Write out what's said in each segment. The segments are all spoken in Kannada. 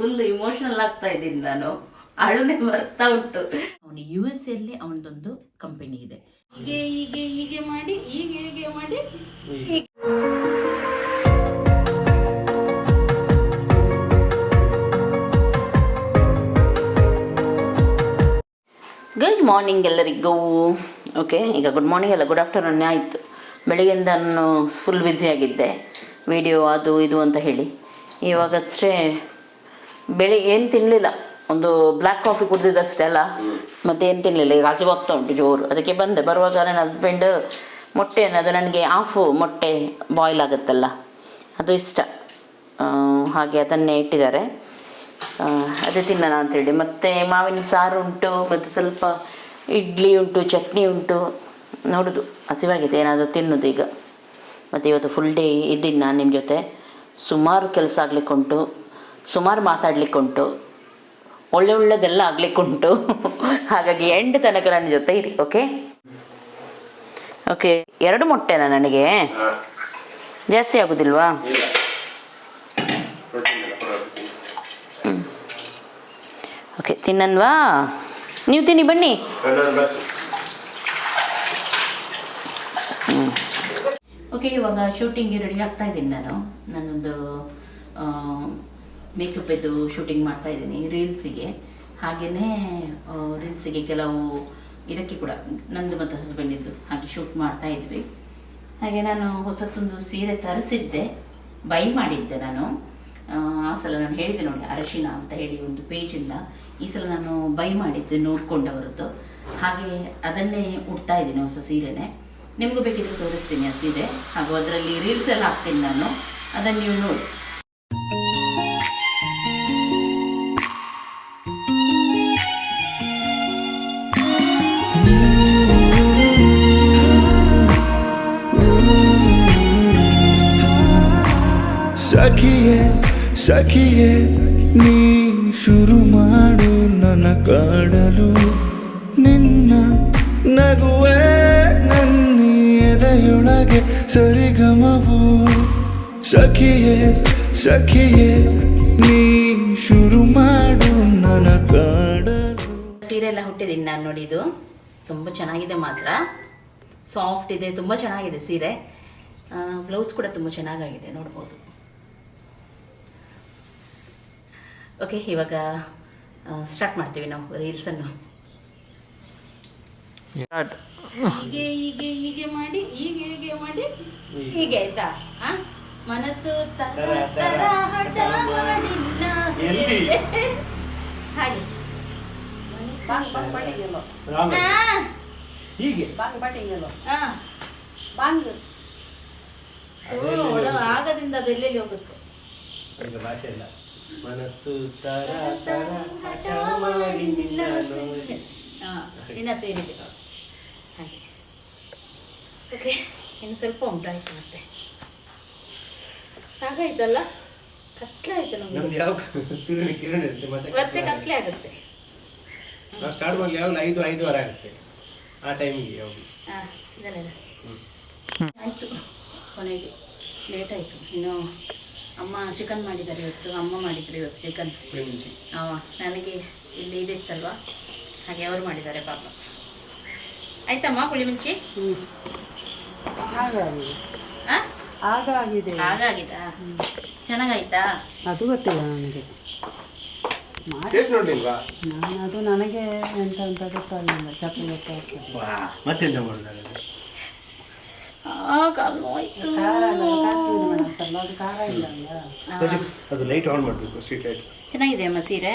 ಫುಲ್ ಇಮೋಷನಲ್ ಆಗ್ತಾ ಇದ್ದೀನಿ ನಾನು. ಅಳುನೆ ಬರ್ತಾ ಉಂಟು. ಅವನು ಯು ಎಸ್ ಎಲ್ಲಿ ಅವನದೊಂದು ಕಂಪನಿ ಇದೆ. ಹೀಗೆ ಹೀಗೆ ಹೀಗೆ ಮಾಡಿ ಹೀಗೆ ಹೀಗೆ ಮಾಡಿ. ಗುಡ್ ಮಾರ್ನಿಂಗ್ ಎಲ್ಲರಿಗೂ. ಓಕೆ ಈಗ ಗುಡ್ ಮಾರ್ನಿಂಗ್ ಅಲ್ಲ ಗುಡ್ ಆಫ್ಟರ್ನೂನ್ ಆಯಿತು. ಬೆಳಿಗ್ಗೆಯಿಂದ ನಾನು ಫುಲ್ ಆಗಿದ್ದೆ. ವಿಡಿಯೋ ಅದು ಇದು ಅಂತ ಹೇಳಿ. ಇವಾಗಷ್ಟೇ ಬೆಳಿ ಏನು ತಿನ್ನಲಿಲ್ಲ ಒಂದು ಬ್ಲ್ಯಾಕ್ ಕಾಫಿ ಕುಡ್ದಿದ್ದಷ್ಟೇ ಅಲ್ಲ. ಏನು ತಿನ್ನಲಿಲ್ಲ ಈಗ ಹಸಿವಾಗ್ತಾ ಉಂಟು ಜೋರು. ಅದಕ್ಕೆ ಬಂದೆ. ಬರುವಾಗ ನನ್ನ ಹಸ್ಬೆಂಡ್ ಮೊಟ್ಟೆ ಅನ್ನೋದು ನನಗೆ ಹಾಫು ಮೊಟ್ಟೆ ಬಾಯ್ಲ್ ಆಗುತ್ತಲ್ಲ. ಅದು ಇಷ್ಟ. ಹಾಗೆ ಅದನ್ನೇ ಇಟ್ಟಿದ್ದಾರೆ. ಅದೇ ತಿನ್ನೋಣ ಅಂತೇಳಿ ಮತ್ತು ಮಾವಿನ ಸಾರು ಉಂಟು ಮತ್ತು ಸ್ವಲ್ಪ ಇಡ್ಲಿ ಉಂಟು ಚಟ್ನಿ ಉಂಟು. ನೋಡೋದು. ಹಸಿವಾಗಿದೆ. ಏನಾದರೂ ತಿನ್ನೋದು ಈಗ. ಮತ್ತು ಇವತ್ತು ಫುಲ್ ಡೇ ಇದ್ದೀನಿ ನಾನು ನಿಮ್ಮ ಜೊತೆ. ಸುಮಾರು ಕೆಲಸ ಆಗ್ಲಿಕ್ಕುಂಟು. ಸುಮಾರು ಮಾತಾಡ್ಲಿಕ್ಕುಂಟು. ಒಳ್ಳೆ ಒಳ್ಳೆದೆಲ್ಲ ಆಗ್ಲಿಕ್ಕುಂಟು. ಹಾಗಾಗಿ ಎಂಡ್ ತನಕ ನನ್ನ ಜೊತೆ ಇರಿ ಓಕೆ ಓಕೆ ಎರಡು ಮೊಟ್ಟೆನಾ ನನಗೆ? ಜಾಸ್ತಿ ಆಗೋದಿಲ್ವಾ? ಓಕೆ ತಿನ್ನನ್ವಾ? ನೀವು ತಿನ್ನಿ ಬನ್ನಿ. ಓಕೆ ಇವಾಗ ಶೂಟಿಂಗ್ಗೆ ರೆಡಿ ಆಗ್ತಾ ಇದ್ದೀನಿ ನಾನು. ನನ್ನೊಂದು ಮೇಕಪ್ ಇದು ಶೂಟಿಂಗ್ ಮಾಡ್ತಾ ಇದ್ದೀನಿ ರೀಲ್ಸಿಗೆ ಹಾಗೆಯೇ ರೀಲ್ಸಿಗೆ ಕೆಲವು ಇದಕ್ಕೆ ಕೂಡ ನಂದು ಮತ್ತು ಹಸ್ಬೆಂಡಿದ್ದು ಹಾಗೆ ಶೂಟ್ ಮಾಡ್ತಾ ಇದ್ವಿ. ಹಾಗೆ ನಾನು ಹೊಸತ್ತೊಂದು ಸೀರೆ ತರಿಸಿದ್ದೆ ಬೈ ಮಾಡಿದ್ದೆ ನಾನು. ಆ, ಸಲ ನಾನು ಹೇಳಿದೆ ನೋಡಿ ಅರಶಿನ ಅಂತ ಹೇಳಿ ಒಂದು ಪೇಜಿಂದ ಈ ಸಲ ನಾನು ಬೈ ಮಾಡಿದ್ದೆ ನೋಡ್ಕೊಂಡವರದ್ದು. ಹಾಗೆ ಅದನ್ನೇ ಉಡ್ತಾ ಇದ್ದೀನಿ ಹೊಸ ಸೀರೆನೆ. ನಿಮಗೂ ಬೇಕಿದ್ರೆ ತೋರಿಸ್ತೀನಿ ಆ ಸೀರೆ. ಹಾಗೂ ಅದರಲ್ಲಿ ರೀಲ್ಸ್ ಎಲ್ಲ ಹಾಕ್ತೀನಿ ನಾನು. ಅದನ್ನು ನೀವು ನೋಡಿ. ಸಖಿಯೇ, ನೀ ಶುರು ಮಾಡು ನನ್ನ ಕಾಡಲು. ನಿನ್ನ ನಗುವೆ ನನ್ನ ಎದೆಯೊಳಗೆ ಸರಿಗಮವು. ಸಖಿಯೇ ಸಖಿಯೇ, ನೀ ಶುರು ಮಾಡು ನನ್ನ ಕಾಡಲು. ಸೀರೆ ಎಲ್ಲ ಹುಟ್ಟಿದ್ದೀನಿ ನಾನು ನೋಡಿದ್ದು ತುಂಬ ಚೆನ್ನಾಗಿದೆ ಮಾತ್ರ. ಸಾಫ್ಟ್ ಇದೆ, ತುಂಬ ಚೆನ್ನಾಗಿದೆ ಸೀರೆ. ಬ್ಲೌಸ್ ಕೂಡ ತುಂಬ ಚೆನ್ನಾಗಾಗಿದೆ, ನೋಡ್ಬೋದು. ಓಕೆ ಇವಾಗ ಸ್ಟಾರ್ಟ್ ಮಾಡ್ತೀವಿ ನಾವು ರೀಲ್ಸನ್ನು ಹೀಗೆ ಹೀಗೆ ಹೀಗೆ ಮಾಡಿ ಹೀಗೆ ಹೀಗೆ ಮಾಡಿ ಹೀಗೆ. ಆಯ್ತಾ? ಆ? ಮನಸ್ಸು ತರ ತರ ಹಠ ಮಾಡಿ. ನಾ ಹೇಳಿದೆ. ಹಾಗೆ. ಆ, ಹೀಗೆ. ಆ. ಓ, ಒಳ ಆಗದಿಂದ ಅದು ಎಲ್ಲೆಲ್ಲಿ ಹೋಗುತ್ತೆ ಭಾಷೆ ಇಲ್ಲ. ಮನಸ್ಸು ತರ ತರ ಹಠ ಮಾಡಿ ನಿನ್ನ ನೋಡಿ. ಹಾ, ಇನ್ನ ಸೇರಿದೆ. ಹಾಗೆ. ಓಕೆ ಇನ್ನು ಸ್ವಲ್ಪ ಉಂಟಾಯ್ತು ಮತ್ತೆ. ಸಾಕಾಯ್ತಲ್ಲ? ಕತ್ಲೆ ಆಯ್ತು ನಮ್ಗೆ ಯಾವ ಸೂರ್ಯನ ಕಿರಣ ಇರುತ್ತೆ ಮತ್ತೆ ಮತ್ತೆ ಕತ್ಲೆ ಆಗುತ್ತೆ. ನಾವು ಸ್ಟಾರ್ಟ್ ಮಾಡಲಿ ಯಾವಾಗ ಐದು ಐದುವರೆ ಆಗುತ್ತೆ. ಆ ಟೈಮಿಗೆ ಯಾವಾಗ ಹಾಂ ಇದೆಲ್ಲ ಆಯ್ತು ಕೊನೆಗೆ. ಲೇಟ್ ಆಯ್ತು. ಇನ್ನು ಅಮ್ಮ ಚಿಕನ್ ಮಾಡಿದ್ದಾರೆ ಇವತ್ತು ಅಮ್ಮ ಮಾಡಿದ್ರು ಇವತ್ತು ಚಿಕನ್ ನನಗೆ ಇಲ್ಲಿ ಇದಿತ್ತಲ್ವಾ? ಹಾಗೆ ಅವರು ಮಾಡಿದ್ದಾರೆ ಪಾಪ. ಆಯ್ತಮ್ಮ ಪುಳಿ ಮುಂಚಿ? ಹಾಗಾಗಿದೆ. ಚೆನ್ನಾಗಾಯ್ತಾ? ಅದು ಗೊತ್ತಿಲ್ಲ ನನಗೆ. ನಾನು ಅದು ನನಗೆ ಎಂತ ಅಂತ ಗೊತ್ತಾಗಲಿಲ್ಲ. ಚಪ್ಪಲಿ ಗೊತ್ತಾಗ್ತದೆ. ವಾ ಮತ್ತೆಂತ ಮಾಡೋದು ಆ ಕಾಲು ನೋಯ್ತು ಖಾರ ಅಲ್ಲ ಕಾಶ್ಮೀರಿ ಮೆಣಸಲ್ಲ ಅದು ಲೈಟ್ ಆನ್ ಮಾಡಬೇಕು ಸ್ಟ್ರೀಟ್ ಲೈಟ್ ಚೆನ್ನಾಗಿದೆ ಅಮ್ಮ ಸೀರೆ.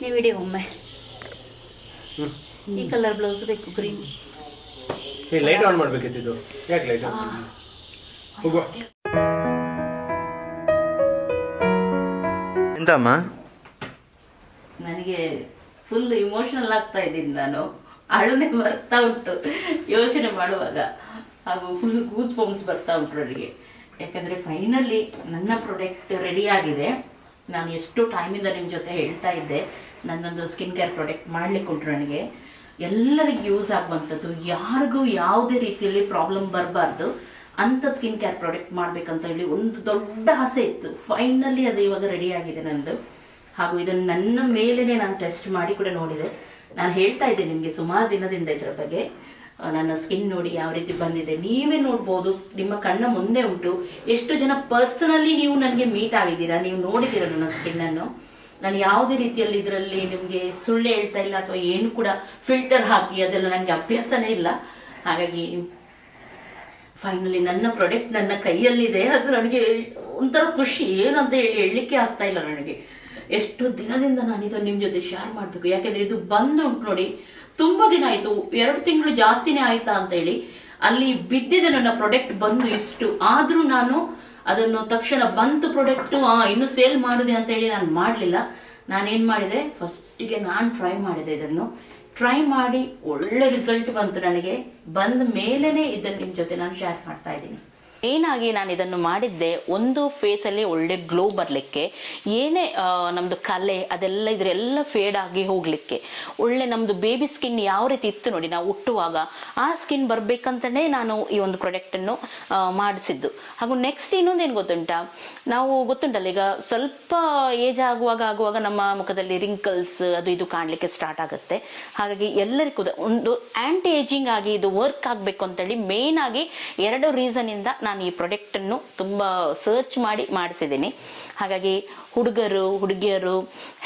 ನೀವು ಇಡಿ ಒಮ್ಮೆ. ಹ್ಞೂ ಈ ಕಲರ್ ಬ್ಲೌಸ್ ಬೇಕು ಗ್ರೀನ್ ಈ ಲೈಟ್ ಆನ್ ಮಾಡ್ಬೇಕಿತ್ತು ಇದು. ಯಾಕೆ ಲೈಟ್ ಹೋಗುವ. ಎಂತಮ್ಮ ನನಗೆ ಫುಲ್ ಇಮೋಷನಲ್ ಆಗ್ತಾ ಇದ್ದೀನಿ ನಾನು. ಅಳುನೆ ಬರ್ತಾ ಉಂಟು. ಯೋಚನೆ ಮಾಡುವಾಗ ಹಾಗೂ ಫುಲ್ ಗೂಸ್ ಬಂಪ್ಸ್ ಬರ್ತಾ ಉಂಟು ನನಗೆ. ಯಾಕಂದರೆ ಫೈನಲಿ ನನ್ನ ಪ್ರಾಡಕ್ಟ್ ರೆಡಿ ಆಗಿದೆ. ನಾನು ಎಷ್ಟು ಟೈಮಿಂದ ನಿಮ್ಮ ಜೊತೆ ಹೇಳ್ತಾ ಇದ್ದೆ. ನನ್ನೊಂದು ಸ್ಕಿನ್ ಕೇರ್ ಪ್ರಾಡಕ್ಟ್ ಮಾಡಲಿಕ್ಕೆ ಉಂಟು ನನಗೆ. ಎಲ್ಲರಿಗೂ ಯೂಸ್ ಆಗುವಂಥದ್ದು, ಯಾರಿಗೂ ಯಾವುದೇ ರೀತಿಯಲ್ಲಿ ಪ್ರಾಬ್ಲಮ್ ಬರಬಾರ್ದು, ಅಂಥ ಸ್ಕಿನ್ ಕೇರ್ ಪ್ರಾಡಕ್ಟ್ ಮಾಡಬೇಕಂತ ಹೇಳಿ ಒಂದು ದೊಡ್ಡ ಆಸೆ ಇತ್ತು. ಫೈನಲಿ ಅದು ಇವಾಗ ರೆಡಿ ಆಗಿದೆ ನಂದು. ಹಾಗೂ ಇದನ್ನು ನನ್ನ ಮೇಲೇ ನಾನು ಟೆಸ್ಟ್ ಮಾಡಿ ಕೂಡ ನೋಡಿದೆ. ನಾನು ಹೇಳ್ತಾ ಇದ್ದೆ ನಿಮಗೆ ಸುಮಾರು ದಿನದಿಂದ ಇದರ ಬಗ್ಗೆ. ನನ್ನ ಸ್ಕಿನ್ ನೋಡಿ ಯಾವ ರೀತಿ ಬಂದಿದೆ, ನೀವೇ ನೋಡ್ಬೋದು, ನಿಮ್ಮ ಕಣ್ಣ ಮುಂದೆ ಉಂಟು. ಎಷ್ಟು ಜನ ಪರ್ಸನಲಿ ನೀವು ನನಗೆ ಮೀಟ್ ಆಗಿದ್ದೀರಾ, ನೀವು ನೋಡಿದ್ದೀರಾ ನನ್ನ ಸ್ಕಿನ್ನನ್ನು ನಾನು ಯಾವುದೇ ರೀತಿಯಲ್ಲಿ ಇದರಲ್ಲಿ ನಿಮಗೆ ಸುಳ್ಳು ಹೇಳ್ತಾ ಇಲ್ಲ ಅಥವಾ ಏನು ಕೂಡ ಫಿಲ್ಟರ್ ಹಾಕಿ ಅದೆಲ್ಲ ನನಗೆ ಅಭ್ಯಾಸನೇ ಇಲ್ಲ. ಹಾಗಾಗಿ ಫೈನಲಿ ನನ್ನ ಪ್ರಾಡಕ್ಟ್ ನನ್ನ ಕೈಯಲ್ಲಿದೆ, ಅದು ನನಗೆ ಒಂಥರ ಖುಷಿ. ಏನಂತ ಹೇಳಿ, ಹೇಳಲಿಕ್ಕೆ ಆಗ್ತಾ ಇಲ್ಲ ನನಗೆ. ಎಷ್ಟು ದಿನದಿಂದ ನಾನು ಇದು ನಿಮ್ಮ ಜೊತೆ ಶೇರ್ ಮಾಡಬೇಕು? ಯಾಕೆಂದ್ರೆ ಇದು ಬಂದು ಉಂಟು ನೋಡಿ, ತುಂಬ ದಿನ ಆಯಿತು. ಎರಡು ತಿಂಗಳು ಜಾಸ್ತಿನೇ ಆಯ್ತಾ ಅಂತ ಹೇಳಿ, ಅಲ್ಲಿ ಬಿದ್ದಿದೆ ನನ್ನ ಪ್ರಾಡಕ್ಟ್ ಬಂದು ಇಷ್ಟು. ಆದರೂ ನಾನು ಅದನ್ನು ತಕ್ಷಣ ಬಂತು ಪ್ರಾಡಕ್ಟು ಇನ್ನು ಸೇಲ್ ಮಾಡಿದೆ ಅಂತ ಹೇಳಿ ನಾನು ಮಾಡಲಿಲ್ಲ. ನಾನೇನು ಮಾಡಿದೆ? ಫಸ್ಟಿಗೆ ನಾನು ಟ್ರೈ ಮಾಡಿದೆ ಇದನ್ನು. ಟ್ರೈ ಮಾಡಿ ಒಳ್ಳೆ ರಿಸಲ್ಟ್ ಬಂತು ನನಗೆ. ಬಂದ ಮೇಲೇ ಇದನ್ನು ನಿಮ್ಮ ಜೊತೆ ನಾನು ಶೇರ್ ಮಾಡ್ತಾ ಇದ್ದೀನಿ. ಏನಾಗಿ ನಾನು ಇದನ್ನು ಮಾಡಿದ್ದೆ, ಒಂದು ಫೇಸಲ್ಲಿ ಒಳ್ಳೆ ಗ್ಲೋ ಬರಲಿಕ್ಕೆ, ಏನೇ ನಮ್ಮದು ಕಲೆ, ಅದೆಲ್ಲ ಇದರೆಲ್ಲ ಫೇಡ್ ಆಗಿ ಹೋಗಲಿಕ್ಕೆ, ಒಳ್ಳೆ ನಮ್ಮದು ಬೇಬಿ ಸ್ಕಿನ್ ಯಾವ ರೀತಿ ಇತ್ತು ನೋಡಿ, ನಾವು ಹುಟ್ಟುವಾಗ, ಆ ಸ್ಕಿನ್ ಬರಬೇಕಂತಲೇ ನಾನು ಈ ಒಂದು ಪ್ರಾಡಕ್ಟನ್ನು ಮಾಡಿಸಿದ್ದು. ಹಾಗೂ ನೆಕ್ಸ್ಟ್ ಇನ್ನೊಂದು ಏನು ಗೊತ್ತುಂಟಾ? ನಾವು ಗೊತ್ತುಂಟಲ್ಲ, ಈಗ ಸ್ವಲ್ಪ ಏಜ್ ಆಗುವಾಗ ಆಗುವಾಗ ನಮ್ಮ ಮುಖದಲ್ಲಿ ರಿಂಕಲ್ಸ್ ಅದು ಇದು ಕಾಣಲಿಕ್ಕೆ ಸ್ಟಾರ್ಟ್ ಆಗುತ್ತೆ. ಹಾಗಾಗಿ ಎಲ್ಲರಿಗೂ ಒಂದು ಆಂಟಿ ಏಜಿಂಗ್ ಆಗಿ ಇದು ವರ್ಕ್ ಆಗಬೇಕು ಅಂತೇಳಿ ಮೇನ್ ಆಗಿ ಎರಡು ರೀಸನ್ ಇಂದ ನಾನು ಈ ಪ್ರಾಡಕ್ಟ್ ಅನ್ನು ತುಂಬಾ ಸರ್ಚ್ ಮಾಡಿ ಮಾಡಿಸಿದ್ದೀನಿ. ಹಾಗಾಗಿ ಹುಡುಗರು, ಹುಡುಗಿಯರು,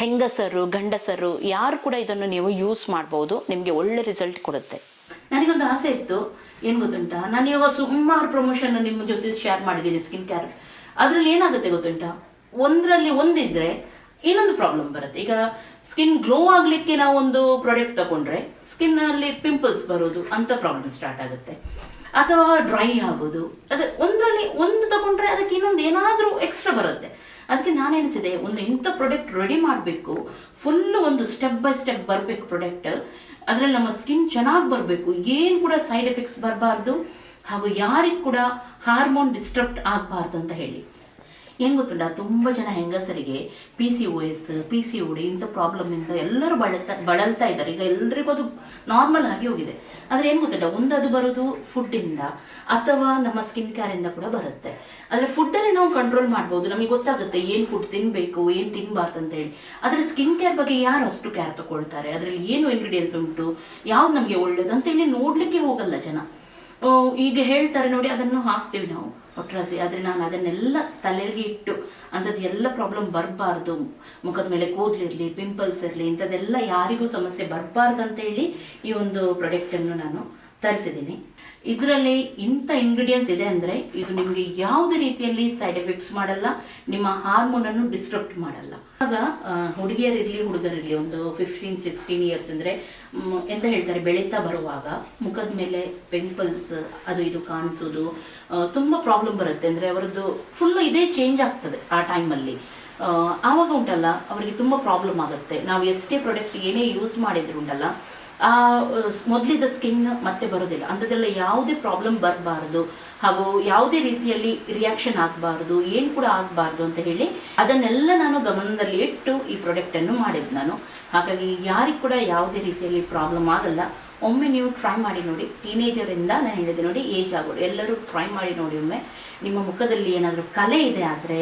ಹೆಂಗಸರು, ಗಂಡಸರು, ಯಾರು ಕೂಡ ಇದನ್ನು ನೀವು ಯೂಸ್ ಮಾಡ್ಬೋದು. ನಿಮಗೆ ಒಳ್ಳೆ ರಿಸಲ್ಟ್ ಕೊಡುತ್ತೆ. ನನಗೊಂದು ಆಸೆ ಇತ್ತು. ಏನು ಗೊತ್ತುಂಟ? ನಾನು ಇವಾಗ ಸುಮಾರು ಪ್ರಮೋಷನ್ ನಿಮ್ಮ ಜೊತೆ ಶೇರ್ ಮಾಡಿದ್ದೀನಿ ಸ್ಕಿನ್ ಕೇರ್ ಅದರಲ್ಲಿ ಏನಾಗುತ್ತೆ ಗೊತ್ತುಂಟ? ಒಂದರಲ್ಲಿ ಒಂದಿದ್ರೆ ಇನ್ನೊಂದು ಪ್ರಾಬ್ಲಮ್ ಬರುತ್ತೆ. ಈಗ ಸ್ಕಿನ್ ಗ್ಲೋ ಆಗಲಿಕ್ಕೆ ನಾವು ಒಂದು ಪ್ರಾಡಕ್ಟ್ ತಗೊಂಡ್ರೆ ಸ್ಕಿನ್ ಅಲ್ಲಿ ಪಿಂಪಲ್ಸ್ ಬರೋದು ಅಂತ ಪ್ರಾಬ್ಲಮ್ ಸ್ಟಾರ್ಟ್ ಆಗುತ್ತೆ. ಅಥವಾ ಡ್ರೈ ಆಗೋದು. ಅದೇ ಒಂದರಲ್ಲಿ ಒಂದು ತಗೊಂಡ್ರೆ ಅದಕ್ಕೆ ಇನ್ನೊಂದು ಏನಾದರೂ ಎಕ್ಸ್ಟ್ರಾ ಬರುತ್ತೆ. ಅದಕ್ಕೆ ನಾನು ಎನಿಸಿದೆ ಒಂದು ಇಂಥ ಪ್ರಾಡಕ್ಟ್ ರೆಡಿ ಮಾಡಬೇಕು ಫುಲ್ ಒಂದು ಸ್ಟೆಪ್ ಬೈ ಸ್ಟೆಪ್ ಬರಬೇಕು ಪ್ರಾಡಕ್ಟ್ ಅದರಲ್ಲಿ ನಮ್ಮ ಸ್ಕಿನ್ ಚೆನ್ನಾಗಿ ಬರಬೇಕು. ಏನು ಕೂಡ ಸೈಡ್ ಎಫೆಕ್ಟ್ಸ್ ಬರಬಾರ್ದು. ಹಾಗೂ ಯಾರಿಗೂ ಕೂಡ ಹಾರ್ಮೋನ್ ಡಿಸ್ಟರ್ಬ್ ಆಗಬಾರ್ದು ಅಂತ ಹೇಳಿ. ಏನು ಗೊತ್ತಿಲ್ಲ ತುಂಬ ಜನ ಹೆಂಗಸರಿಗೆ P C O S P C D ಇಂಥ ಪ್ರಾಬ್ಲಮ್ನಿಂದ ಎಲ್ಲರೂ ಬಳಲ್ತಾ ಬಳಲ್ತಾ ಇದ್ದಾರೆ. ಈಗ ಎಲ್ಲರಿಗೂ ಅದು ನಾರ್ಮಲ್ ಆಗಿ ಹೋಗಿದೆ. ಆದರೆ ಏನು ಗೊತ್ತಿಲ್ಲ ಒಂದು ಅದು ಬರೋದು ಫುಡ್ಡಿಂದ ಅಥವಾ ನಮ್ಮ ಸ್ಕಿನ್ ಕೇರಿಂದ ಕೂಡ ಬರುತ್ತೆ. ಆದರೆ ಫುಡ್ಡಲ್ಲಿ ನಾವು ಕಂಟ್ರೋಲ್ ಮಾಡ್ಬೋದು. ನಮಗೆ ಗೊತ್ತಾಗುತ್ತೆ ಏನು ಫುಡ್ ತಿನ್ನಬೇಕು ಏನು ತಿನ್ನಬಾರ್ದು ಅಂತ ಹೇಳಿ. ಆದರೆ ಸ್ಕಿನ್ ಕೇರ್ ಬಗ್ಗೆ ಯಾರು ಅಷ್ಟು ಕೇರ್ ತಗೊಳ್ತಾರೆ? ಅದರಲ್ಲಿ ಏನು ಇಂಗ್ರೀಡಿಯೆಂಟ್ಸ್ ಉಂಟು? ಯಾವ್ದು ನಮಗೆ ಒಳ್ಳೇದು ಅಂತೇಳಿ ನೋಡಲಿಕ್ಕೆ ಹೋಗಲ್ಲ ಜನ. ಈಗ ಹೇಳ್ತಾರೆ ನೋಡಿ, ಅದನ್ನು ಹಾಕ್ತೀವಿ ನಾವು. ಒಟ್ರಾಸಿ ಆದರೆ ನಾನು ಅದನ್ನೆಲ್ಲ ತಲೆಗೆ ಇಟ್ಟು ಅಂಥದ್ದು ಎಲ್ಲ ಪ್ರಾಬ್ಲಮ್ ಬರಬಾರ್ದು. ಮುಖದ ಮೇಲೆ ಕೂದಲಿರಲಿ ಪಿಂಪಲ್ಸ್ ಇರಲಿ, ಇಂಥದ್ದೆಲ್ಲ ಯಾರಿಗೂ ಸಮಸ್ಯೆ ಬರಬಾರ್ದು ಅಂತೇಳಿ ಈ ಒಂದು ಪ್ರಾಡಕ್ಟನ್ನು ನಾನು ತರಿಸಿದ್ದೀನಿ. ಇದರಲ್ಲಿ ಇಂಥ ಇಂಗ್ರೀಡಿಯೆಂಟ್ಸ್ ಇದೆ ಅಂದರೆ ಇದು ನಿಮಗೆ ಯಾವುದೇ ರೀತಿಯಲ್ಲಿ ಸೈಡ್ ಎಫೆಕ್ಟ್ಸ್ ಮಾಡಲ್ಲ, ನಿಮ್ಮ ಹಾರ್ಮೋನನ್ನು ಡಿಸ್ಟ್ರಪ್ಟ್ ಮಾಡಲ್ಲ. ಆಗ ಹುಡುಗಿಯರಿರಲಿ ಹುಡುಗರಿರಲಿ ಒಂದು ಫಿಫ್ಟೀನ್ ಸಿಕ್ಸ್ಟೀನ್ ಇಯರ್ಸ್ ಅಂದರೆ ಎಂತ ಹೇಳ್ತಾರೆ, ಬೆಳೀತಾ ಬರುವಾಗ ಮುಖದ ಮೇಲೆ ಪಿಂಪಲ್ಸ್ ಅದು ಇದು ಕಾಣಿಸೋದು ತುಂಬ ಪ್ರಾಬ್ಲಮ್ ಬರುತ್ತೆ. ಅಂದರೆ ಅವರದ್ದು ಫುಲ್ಲು ಇದೇ ಚೇಂಜ್ ಆಗ್ತದೆ ಆ ಟೈಮಲ್ಲಿ ಆವಾಗ ಉಂಟಲ್ಲ, ಅವರಿಗೆ ತುಂಬ ಪ್ರಾಬ್ಲಮ್ ಆಗುತ್ತೆ. ನಾವು ಎಷ್ಟೇ ಪ್ರಾಡಕ್ಟ್ ಏನೇ ಯೂಸ್ ಮಾಡಿದ್ರು ಉಂಟಲ್ಲ ಆ ಮೊದಲಿದ್ದ ಸ್ಕಿನ್ ಮತ್ತೆ ಬರೋದಿಲ್ಲ. ಅಂಥದ್ದೆಲ್ಲ ಯಾವುದೇ ಪ್ರಾಬ್ಲಮ್ ಬರಬಾರ್ದು. ಹಾಗೂ ಯಾವುದೇ ರೀತಿಯಲ್ಲಿ ರಿಯಾಕ್ಷನ್ ಆಗಬಾರ್ದು, ಏನು ಕೂಡ ಆಗಬಾರ್ದು ಅಂತ ಹೇಳಿ ಅದನ್ನೆಲ್ಲ ನಾನು ಗಮನದಲ್ಲಿ ಇಟ್ಟು ಈ ಪ್ರಾಡಕ್ಟನ್ನು ಮಾಡಿದ್ದು ನಾನು. ಹಾಗಾಗಿ ಯಾರಿಗೂ ಕೂಡ ಯಾವುದೇ ರೀತಿಯಲ್ಲಿ ಪ್ರಾಬ್ಲಮ್ ಆಗಲ್ಲ. ಒಮ್ಮೆ ನೀವು ಟ್ರೈ ಮಾಡಿ ನೋಡಿ. ಟೀನೇಜರಿಂದ ನಾನು ಹೇಳಿದೆ ನೋಡಿ ಏಜ್ ಆಗೋದು ಎಲ್ಲರೂ ಟ್ರೈ ಮಾಡಿ ನೋಡಿ ಒಮ್ಮೆ. ನಿಮ್ಮ ಮುಖದಲ್ಲಿ ಏನಾದರೂ ಕಲೆ ಇದೆ ಆದರೆ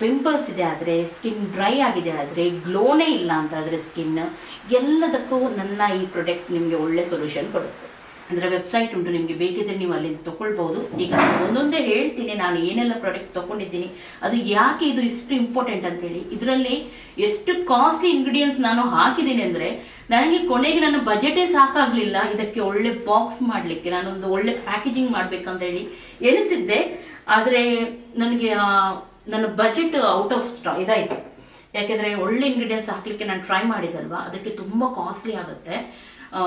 ಪಿಂಪಲ್ಸ್ ಇದೆ ಆದರೆ ಸ್ಕಿನ್ ಡ್ರೈ ಆಗಿದೆ ಆದರೆ ಗ್ಲೋನೇ ಇಲ್ಲ ಅಂತ ಸ್ಕಿನ್ ಎಲ್ಲದಕ್ಕೂ ನನ್ನ ಈ ಪ್ರಾಡಕ್ಟ್ ನಿಮಗೆ ಒಳ್ಳೆ ಸೊಲ್ಯೂಷನ್ ಕೊಡುತ್ತೆ. ಅದರ ವೆಬ್ಸೈಟ್ ಉಂಟು, ನಿಮಗೆ ಬೇಕಿದ್ರೆ ನೀವು ಅಲ್ಲಿಂದ ತಗೊಳ್ಬಹುದು ಈಗ ಒಂದೊಂದೇ ಹೇಳ್ತೀನಿ, ನಾನು ಏನೆಲ್ಲ ಪ್ರಾಡಕ್ಟ್ ತೊಗೊಂಡಿದ್ದೀನಿ ಅದು ಯಾಕೆ ಇದು ಇಷ್ಟು ಇಂಪಾರ್ಟೆಂಟ್ ಅಂತೇಳಿ. ಇದರಲ್ಲಿ ಎಷ್ಟು ಕಾಸ್ಟ್ಲಿ ಇಂಗ್ರೀಡಿಯೆಂಟ್ಸ್ ನಾನು ಹಾಕಿದ್ದೀನಿ ಅಂದರೆ, ನನಗೆ ಕೊನೆಗೆ ನನ್ನ ಬಜೆಟೇ ಸಾಕಾಗಲಿಲ್ಲ, ಇದಕ್ಕೆ ಒಳ್ಳೆ ಬಾಕ್ಸ್ ಮಾಡಲಿಕ್ಕೆ, ನಾನೊಂದು ಒಳ್ಳೆ ಪ್ಯಾಕೇಜಿಂಗ್ ಮಾಡಬೇಕಂತ ಹೇಳಿ ಎನಿಸಿದ್ದೆ. ಆದರೆ ನನಗೆ ನನ್ನ ಬಜೆಟ್ ಔಟ್ ಆಫ್ ಸ್ಟಾ ಇದಾಯಿತು. ಯಾಕೆಂದರೆ ಒಳ್ಳೆ ಇಂಗ್ರೀಡಿಯೆಂಟ್ಸ್ ಹಾಕಲಿಕ್ಕೆ ನಾನು ಟ್ರೈ ಮಾಡಿದಲ್ವಾ, ಅದಕ್ಕೆ ತುಂಬ ಕಾಸ್ಟ್ಲಿ ಆಗುತ್ತೆ. ಆ,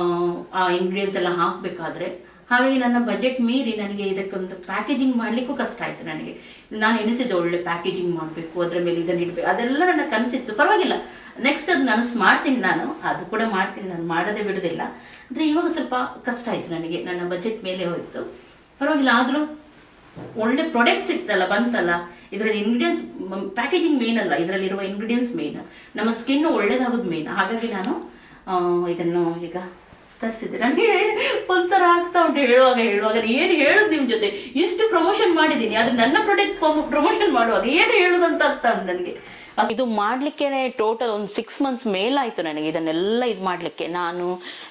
ಇಂಗ್ರೀಡಿಯೆಂಟ್ಸ್ ಎಲ್ಲ ಹಾಕಬೇಕಾದ್ರೆ ಹಾಗಾಗಿ ನನ್ನ ಬಜೆಟ್ ಮೀರಿ ನನಗೆ ಇದಕ್ಕೊಂದು ಪ್ಯಾಕೇಜಿಂಗ್ ಮಾಡಲಿಕ್ಕೂ ಕಷ್ಟ ಆಯಿತು ನನಗೆ. ನಾನು ಎನಿಸಿದ್ದೆ ಒಳ್ಳೆ ಪ್ಯಾಕೇಜಿಂಗ್ ಮಾಡಬೇಕು ಅದರ ಮೇಲೆ ಇದನ್ನು ಇಡಬೇಕು ಅದೆಲ್ಲ ನನ್ನ ಕನಸಿತ್ತು. ಪರವಾಗಿಲ್ಲ. ನೆಕ್ಸ್ಟ್ ಅದು ನಾನು ಮಾಡ್ತೀನಿ ನಾನು ಅದು ಕೂಡ ಮಾಡ್ತೀನಿ ನಾನು ಮಾಡದೇ ಬಿಡೋದಿಲ್ಲ ಅಂದರೆ ಇವಾಗ ಸ್ವಲ್ಪ ಕಷ್ಟ ಆಯಿತು ನನಗೆ ನನ್ನ ಬಜೆಟ್ ಮೇಲೆ ಹೋಯಿತು. ಪರವಾಗಿಲ್ಲ ಆದರೂ ಒಳ್ಳೆ ಪ್ರಾಡಕ್ಟ್ ಸಿಕ್ತಲ್ಲ ಬಂತಲ್ಲ. ಇದರಲ್ಲಿ ಇಂಗ್ರೀಡಿಯನ್ಸ್ ಪ್ಯಾಕೇಜಿಂಗ್ ಮೇನ್ ಅಲ್ಲ ಇದರಲ್ಲಿರುವ ಇಂಗ್ರೀಡಿಯೆಂಟ್ಸ್ ಮೇನ್ ನಮ್ಮ ಸ್ಕಿನ್ ಒಳ್ಳೇದಾಗೋದು ಮೇನ್ ಹಾಗಾಗಿ ನಾನು ಇದನ್ನು ಈಗ ತರಿಸಿದೆ ನನಗೆ ಒಂಥರ ಆಗ್ತಾ ಉಂಟು ಹೇಳುವಾಗ ಹೇಳುವಾಗ. ಏನು ಹೇಳೋದು ನಿಮ್ಮ ಜೊತೆ? ಇಷ್ಟು ಪ್ರಮೋಷನ್ ಮಾಡಿದ್ದೀನಿ ಅದು ನನ್ನ ಪ್ರಾಡಕ್ಟ್ ಪ್ರಮೋಷನ್ ಮಾಡುವಾಗ ಏನು ಹೇಳೋದಂತ ಆಗ್ತಾ ಉಂಟು ನನಗೆ. ಇದು ಮಾಡಲಿಕ್ಕೆ ಟೋಟಲ್ ಒಂದು ಸಿಕ್ಸ್ ಮಂತ್ಸ್ ಮೇಲಾಯಿತು ನನಗೆ ಇದನ್ನೆಲ್ಲ ಇದು ಮಾಡಲಿಕ್ಕೆ. ನಾನು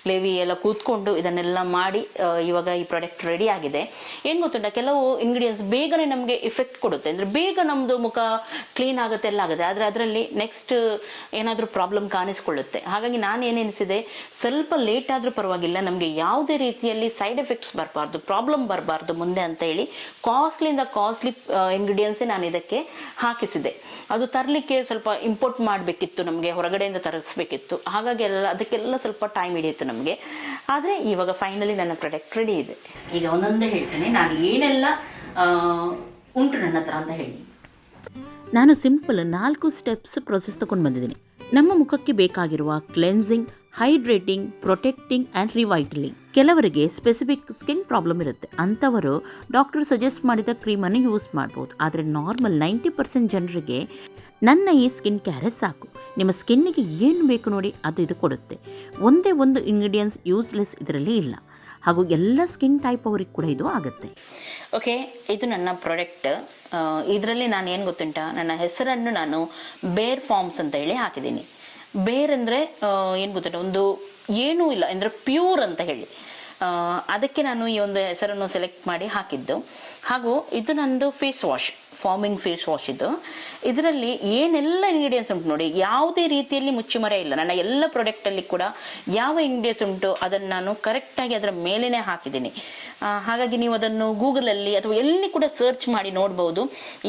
ಲೇವಿ ಎಲ್ಲ ಕೂತ್ಕೊಂಡು ಇದನ್ನೆಲ್ಲ ಮಾಡಿ ಇವಾಗ ಈ ಪ್ರಾಡಕ್ಟ್ ರೆಡಿ ಆಗಿದೆ. ಏನು ಗೊತ್ತುಂಟ, ಕೆಲವು ಇಂಗ್ರೀಡಿಯೆಂಟ್ಸ್ ಬೇಗನೆ ನಮಗೆ ಇಫೆಕ್ಟ್ ಕೊಡುತ್ತೆ. ಅಂದರೆ ಬೇಗ ನಮ್ಮದು ಮುಖ ಕ್ಲೀನ್ ಆಗುತ್ತೆ, ಎಲ್ಲ ಆಗುತ್ತೆ. ಆದರೆ ಅದರಲ್ಲಿ ನೆಕ್ಸ್ಟ್ ಏನಾದರೂ ಪ್ರಾಬ್ಲಮ್ ಕಾಣಿಸ್ಕೊಳ್ಳುತ್ತೆ. ಹಾಗಾಗಿ ನಾನು ಏನೆನಿಸಿದೆ ಸ್ವಲ್ಪ ಲೇಟ್ ಆದರೂ ಪರವಾಗಿಲ್ಲ, ನಮಗೆ ಯಾವುದೇ ರೀತಿಯಲ್ಲಿ ಸೈಡ್ ಎಫೆಕ್ಟ್ಸ್ ಬರಬಾರ್ದು ಪ್ರಾಬ್ಲಮ್ ಬರಬಾರ್ದು ಮುಂದೆ ಅಂತ ಹೇಳಿ ಕಾಸ್ಟ್ಲಿಂದ ಕಾಸ್ಟ್ಲಿ ಇಂಗ್ರೀಡಿಯೆಂಟ್ಸೇ ನಾನು ಇದಕ್ಕೆ ಹಾಕಿಸಿದೆ. ಅದು ತರಲಿಕ್ಕೆ ಸ್ವಲ್ಪ ಇಂಪೋರ್ಟ್ ಮಾಡಬೇಕಿತ್ತು ನಮಗೆ ಹೊರಗಡೆಯಿಂದ ತರಿಸ್ಬೇಕಿತ್ತು. ಹಾಗಾಗಿ ಎಲ್ಲ ಅದಕ್ಕೆಲ್ಲ ಸ್ವಲ್ಪ ಟೈಮ್ ಹಿಡಿಯಿತು ನಮಗೆ. ಆದರೆ ಇವಾಗ ಫೈನಲಿ ನನ್ನ ಪ್ರಾಡಕ್ಟ್ ರೆಡಿ ಇದೆ. ಈಗ ಒಂದೊಂದೇ ಹೇಳ್ತೇನೆ ನಾನು ಏನೆಲ್ಲ ಉಂಟು ನನ್ನ ಹತ್ರ ಅಂತ ಹೇಳಿ. ನಾನು ಸಿಂಪಲ್ ನಾಲ್ಕು ಸ್ಟೆಪ್ಸ್ ಪ್ರೊಸೆಸ್ ತಗೊಂಡು ಬಂದಿದ್ದೀನಿ. ನಮ್ಮ ಮುಖಕ್ಕೆ ಬೇಕಾಗಿರುವ cleansing hydrating protecting and revitalising ಕೆಲವರಿಗೆ ಸ್ಪೆಸಿಫಿಕ್ ಸ್ಕಿನ್ ಪ್ರಾಬ್ಲಮ್ ಇರುತ್ತೆ. ಅಂಥವರು ಡಾಕ್ಟರ್ ಸಜೆಸ್ಟ್ ಮಾಡಿದ ಕ್ರೀಮನ್ನು ಯೂಸ್ ಮಾಡ್ಬೋದು. ಆದರೆ ನಾರ್ಮಲ್ ನೈಂಟಿ ಪರ್ಸೆಂಟ್ ಜನರಿಗೆ ನನ್ನ ಈ ಸ್ಕಿನ್ ಕ್ಯಾರೆ ಸಾಕು. ನಿಮ್ಮ ಸ್ಕಿನ್ನಿಗೆ ಏನು ಬೇಕು ನೋಡಿ ಅದು ಇದು ಕೊಡುತ್ತೆ. ಒಂದೇ ಒಂದು ಇಂಗ್ರೀಡಿಯೆಂಟ್ಸ್ ಯೂಸ್ಲೆಸ್ ಇದರಲ್ಲಿ ಇಲ್ಲ. ಹಾಗೂ ಎಲ್ಲ ಸ್ಕಿನ್ ಟೈಪ್ ಅವ್ರಿಗೆ ಕೂಡ ಇದು ಆಗುತ್ತೆ. ಓಕೆ ಇದು ನನ್ನ ಪ್ರಾಡಕ್ಟ್ ಇದರಲ್ಲಿ ನಾನು ಏನು ಗೊತ್ತುಂಟ? ನನ್ನ ಹೆಸರನ್ನು ನಾನು ಬೇರ್ ಫಾರ್ಮ್ಸ್ ಅಂತ ಹೇಳಿ ಹಾಕಿದ್ದೀನಿ. ಬೇರ್ ಅಂದರೆ ಏನು ಗೊತ್ತುಂಟ? ಒಂದು ಏನೂ ಇಲ್ಲ, ಅಂದರೆ ಪ್ಯೂರ್ ಅಂತ ಹೇಳಿ. ಅದಕ್ಕೆ ನಾನು ಈ ಒಂದು ಹೆಸರನ್ನು ಸೆಲೆಕ್ಟ್ ಮಾಡಿ ಹಾಕಿದ್ದು. ಹಾಗೂ ಇದು ನಂದು face wash foaming face wash ಇದು. ಇದರಲ್ಲಿ ಏನೆಲ್ಲ ಇಂಗ್ರೀಡಿಯೆಂಟ್ಸ್ ಉಂಟು ನೋಡಿ, ಯಾವುದೇ ರೀತಿಯಲ್ಲಿ ಮುಚ್ಚುಮರೆ ಇಲ್ಲ. ನನ್ನ ಎಲ್ಲ ಪ್ರಾಡಕ್ಟಲ್ಲಿ ಕೂಡ ಯಾವ ಇಂಗ್ರೀಡಿಯೆಂಟ್ಸ್ ಉಂಟು ಅದನ್ನು ನಾನು ಕರೆಕ್ಟಾಗಿ ಅದರ ಮೇಲೇ ಹಾಕಿದ್ದೀನಿ. ಹಾಗಾಗಿ ನೀವು ಅದನ್ನು ಗೂಗಲಲ್ಲಿ ಅಥವಾ ಎಲ್ಲಿ ಕೂಡ ಸರ್ಚ್ ಮಾಡಿ ನೋಡಬಹುದು